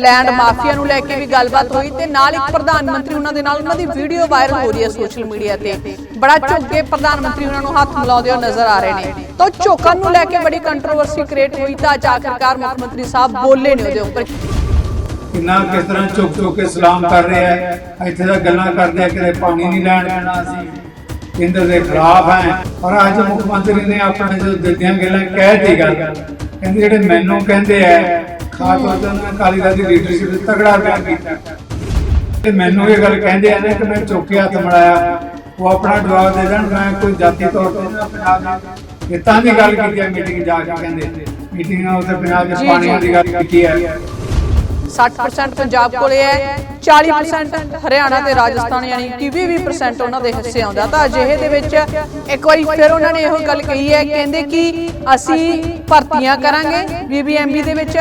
Land mafia ਨੂੰ ਲੈ ਕੇ ਵੀ ਗੱਲਬਾਤ ਹੋਈ ਤੇ ਨਾਲ ਇੱਕ ਪ੍ਰਧਾਨ ਮੰਤਰੀ ਉਹਨਾਂ ਦੇ ਨਾਲ, ਉਹਨਾਂ ਦੀ ਵੀਡੀਓ ਵਾਇਰਲ ਹੋ ਰਹੀ ਹੈ ਸੋਸ਼ਲ ਮੀਡੀਆ ਤੇ। ਬੜਾ ਝੁੱਕੇ ਪ੍ਰਧਾਨ ਮੰਤਰੀ ਉਹਨਾਂ ਨੂੰ ਹੱਥ ਮਿਲਾਉਂਦੇ ਹੋਏ ਨਜ਼ਰ ਆ ਰਹੇ ਨੇ। ਤਾਂ ਝੋਕਣ ਨੂੰ ਲੈ ਕੇ ਬੜੀ ਕੰਟਰੋਵਰਸੀ ਕ੍ਰੀਏਟ ਹੋਈ ਤਾਂ ਅੱਜ ਆਖਰਕਾਰ ਮੁੱਖ ਮੰਤਰੀ ਸਾਹਿਬ ਬੋਲੇ ਨੇ ਉਹਦੇ ਉੱਪਰ। ਕਿੰਨਾ ਕਿਸ ਤਰ੍ਹਾਂ ਚੁੱਕ ਚੁੱਕ ਕੇ ਸਲਾਮ ਕਰ ਰਿਹਾ ਹੈ? ਇੱਥੇ ਦਾ ਗੱਲਾਂ ਕਰਦੇ ਆ ਕਿ ਪਾਣੀ ਨਹੀਂ ਲੈਣ ਦੇਣਾ ਸੀ। ਕੇਂਦਰ ਦੇ ਖਿਲਾਫ ਹੈ। ਪਰ ਅੱਜ ਮੁੱਖ ਮੰਤਰੀ ਨੇ ਆਪਣੇ ਜੋ ਦਿੱਤੀਆਂ ਗੱਲਾਂ ਕਹਿ ਦਿੱਤੀ ਗੱਲ ਕਹਿੰਦੇ ਜਿਹੜੇ ਮੈਨੂੰ ਕਹਿੰਦੇ ਆ ਖਾਸ ਤੌਰ ਤੇ ਉਹਨਾਂ ਨੇ ਅਕਾਲੀ ਦਲ ਦੀ ਲੀਡਰਸ਼ਿਪ ਤੇ ਤਗੜਾ ਬਿਆਨ ਕੀਤਾ। ਤੇ ਮੈਨੂੰ ਇਹ ਗੱਲ ਕਹਿੰਦੇ ਆ ਨੇ ਕਿ ਮੈਂ ਚੁੱਕ ਕੇ ਹੱਥ ਮਿਲਾਇਆ ਉਹ ਆਪਣਾ ਜਵਾਬ ਦੇ ਦੇਣ ਮੈਂ ਕੋਈ ਜਾਤੀ ਤੌਰ ਤੇ ਨਾ ਪੰਜਾਬ ਦੇ ਇਹ ਤਾਂ ਦੀ ਗੱਲ ਕੀਤੀ ਹੈ ਮੀਟਿੰਗ ਜਾ ਕੇ ਕਹਿੰਦੇ। ਮੀਟਿੰਗ ਨਾਲ ਉੱਥੇ ਪੰਜਾਬ ਜੀ, ਦੇ ਪਾਣੀਆਂ ਦੀ ਗੱਲ ਕੀਤੀ ਹੈ 60% ਪੰਜਾਬ ਕੋਲੇ ਹੈ 40% ਹਰਿਆਣਾ ਤੇ ਰਾਜਸਥਾਨ ਯਾਨੀ ਕਿ 20% ਉਹਨਾਂ ਦੇ ਹਿੱਸੇ ਆਉਂਦਾ। ਤਾਂ ਅਜਿਹੇ ਦੇ ਵਿੱਚ ਇੱਕ ਵਾਰੀ ਫਿਰ ਉਹਨਾਂ ਨੇ ਇਹੋ ਗੱਲ ਕਹੀ ਹੈ ਕਹਿੰਦੇ ਕਿ ਅਸੀਂ ਭਰਤੀਆਂ ਕਰਾਂਗੇ ਬੀਬੀਐਮਬੀ ਦੇ ਵਿੱਚ।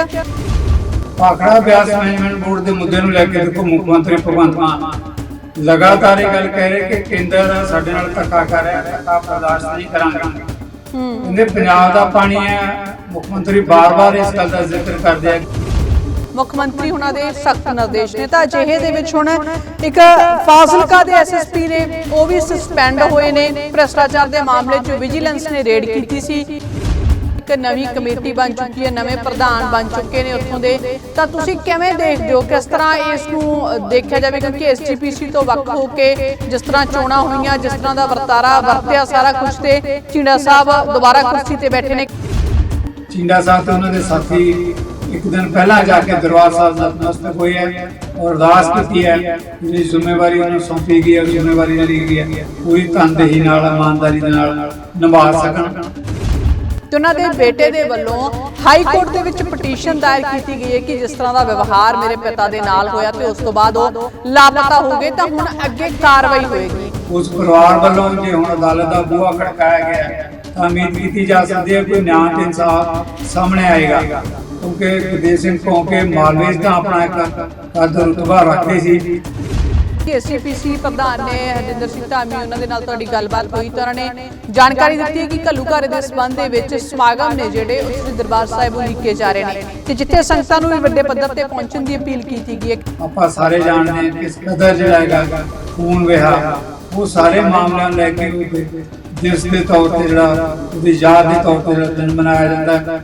ਭਾਖੜਾ ਬਿਆਸ ਮੈਨੇਜਮੈਂਟ ਬੋਰਡ ਦੇ ਮੁੱਦੇ ਨੂੰ ਲੈ ਕੇ, ਦੇਖੋ ਮੁੱਖ ਮੰਤਰੀ ਭਗਵੰਤ ਮਾਨ ਲਗਾਤਾਰ ਇਹ ਗੱਲ ਕਹਿ ਰਹੇ ਕਿ ਕੇਂਦਰ ਸਾਡੇ ਨਾਲ ਧੱਕਾ ਕਰ ਰਿਹਾ ਹੈ ਧੱਕਾ ਬਰਦਾਸ਼ਤ ਨਹੀਂ ਕਰਾਂਗੇ। ਕਹਿੰਦੇ ਪੰਜਾਬ ਦਾ ਪਾਣੀ ਹੈ, ਮੁੱਖ ਮੰਤਰੀ ਬਾਰ-ਬਾਰ ਇਸ ਗੱਲ ਦਾ ਜ਼ਿਕਰ ਕਰਦੇ ਆ। ਮੁੱਖ ਮੰਤਰੀ ਉਹਨਾਂ ਦੇ ਸਖਤ ਨਿਰਦੇਸ਼ ਨੇ ਤਾਂ ਅਜਿਹੇ ਦੇ ਵਿੱਚ ਹੁਣ ਇੱਕ ਫਾਜ਼ਿਲਕਾ ਦੇ ਐਸਐਸਪੀ ਨੇ ਉਹ ਵੀ ਸਸਪੈਂਡ ਹੋਏ ਨੇ। ਭ੍ਰਸ਼ਟਾਚਾਰ ਦੇ ਮਾਮਲੇ 'ਚ ਵਿਜੀਲੈਂਸ ਨੇ ਰੇਡ ਕੀਤੀ ਸੀ। ਇੱਕ ਨਵੀਂ ਕਮੇਟੀ ਬਣ ਚੁੱਕੀ ਹੈ, ਨਵੇਂ ਪ੍ਰਧਾਨ ਬਣ ਚੁੱਕੇ ਨੇ ਉੱਥੋਂ ਦੇ। ਤਾਂ ਤੁਸੀਂ ਕਿਵੇਂ ਦੇਖਦੇ ਹੋ ਕਿਸ ਤਰ੍ਹਾਂ ਇਸ ਨੂੰ ਦੇਖਿਆ ਜਾਵੇ? ਕਿਉਂਕਿ ਐਸਜੀਪੀਸੀ ਤੋਂ ਵੱਖ ਹੋ ਕੇ ਜਿਸ ਤਰ੍ਹਾਂ ਚੋਣਾਂ ਹੋਈਆਂ, ਜਿਸ ਤਰ੍ਹਾਂ ਦਾ ਵਰਤਾਰਾ ਵਰਤਿਆ ਸਾਰਾ ਕੁਝ ਤੇ ਚੀੜਾ ਸਾਹਿਬ ਦੁਬਾਰਾ ਕੁਰਸੀ ਤੇ ਬੈਠੇ ਨੇ। ਚਿੰਡਾ ਸਾਹਿਬ ਤੇ ਉਹਨਾਂ ਦੇ ਸਾਥੀ ਇੱਕ ਦਿਨ ਪਹਿਲਾਂ ਜਾ ਕੇ ਦਰਬਾਰ ਸਾਹਿਬ ਨਤਮਸਤਕ ਹੋਏ ਹੈ ਔਰ ਅਰਦਾਸ ਕੀਤੀ ਹੈ ਜਿਹੜੀ ਜ਼ਿੰਮੇਵਾਰੀ ਉਹਨੂੰ ਸੌਂਪੀ ਗਈ ਹੈ ਜ਼ਿੰਮੇਵਾਰੀ ਜਿਹੜੀ ਹੈਗੀ ਹੈ ਪੂਰੀ ਤਨਦੇਹੀ ਨਾਲ, ਇਮਾਨਦਾਰੀ ਨਾਲ ਨਿਭਾ ਸਕਣ। ਤੇ ਉਹਨਾਂ ਦੇ ਬੇਟੇ ਦੇ ਵੱਲੋਂ ਹਾਈ ਕੋਰਟ ਦੇ ਵਿੱਚ ਪਟੀਸ਼ਨ ਦਾਇਰ ਕੀਤੀ ਗਈ ਹੈ ਕਿ ਜਿਸ ਤਰ੍ਹਾਂ ਦਾ ਵਿਵਹਾਰ ਮੇਰੇ ਪਿਤਾ ਦੇ ਨਾਲ ਹੋਇਆ ਤੇ ਉਸ ਤੋਂ ਬਾਅਦ ਉਹ ਲਾਪਤਾ ਹੋ ਗਏ ਤਾਂ ਹੁਣ ਅੱਗੇ ਕਾਰਵਾਈ ਹੋਏਗੀ। ਉਸ ਪਰਿਵਾਰ ਵੱਲੋਂ ਜੇ ਹੁਣ ਅਦਾਲਤ ਦਾ ਬੂਹਾ ਖੜਕਾਇਆ ਗਿਆ ਹੈ, ਤਾਂ ਉਮੀਦ ਕੀਤੀ ਜਾ ਸਕਦੀ ਹੈ ਕਿ ਨਿਆਂ ਤੇ ਇਨਸਾਫ ਸਾਹਮਣੇ ਆਏਗਾ। ਕਿਉਂਕਿ ਵਿਦੇਸ਼ ਸਿੰਘ ਕੌਂਕੇ ਮਾਲਵੇ 'ਚ ਤਾਂ ਆਪਣਾ ਇੱਕ ਕੱਦ ਰੁਤਬਾ ਰੱਖਦੇ ਸੀ। ਕਿ ਪ੍ਰਧਾਨ ਨੇ ਹਰਜਿੰਦਰ ਸਿੰਘ ਧਾਮੀ ਉਹਨਾਂ ਦੇ ਨਾਲ ਤੁਹਾਡੀ ਗੱਲਬਾਤ ਹੋਈ ਤਾਂ ਉਹਨਾਂ ਨੇ ਜਾਣਕਾਰੀ ਦਿੱਤੀ ਹੈ ਕਿ ਘੱਲੂਘਾਰੇ ਦੇ ਸਬੰਧ ਦੇ ਵਿੱਚ ਸਮਾਗਮ ਨੇ ਜਿਹੜੇ ਉਹ ਸ੍ਰੀ ਦਰਬਾਰ ਸਾਹਿਬ ਉਲੀਕੇ ਜਾ ਰਹੇ ਨੇ ਤੇ ਜਿੱਥੇ ਸੰਗਤਾਂ ਨੂੰ ਵੀ ਵੱਡੇ ਪੱਧਰ ਤੇ ਪਹੁੰਚਣ ਦੀ ਅਪੀਲ ਕੀਤੀ ਗਈ ਹੈ। ਆਪਾਂ ਸਾਰੇ ਜਾਣਦੇ ਹਾਂ ਕਿਸ ਕਦਰ ਜਿਹੜਾ ਹੈਗਾ ਖੂਨ ਵਹਾ ਉਹ ਸਾਰੇ ਮਾਮਲਿਆਂ ਲੈ ਕੇ ਉਹ ਦੇ ਤੌਰ ਤੇ ਜਿਹੜਾ, ਉਹਦੀ ਯਾਦ ਦੇ ਤੌਰ ਤੇ ਦਿਨ ਮਨਾਇਆ ਜਾਂਦਾ ਹੈ।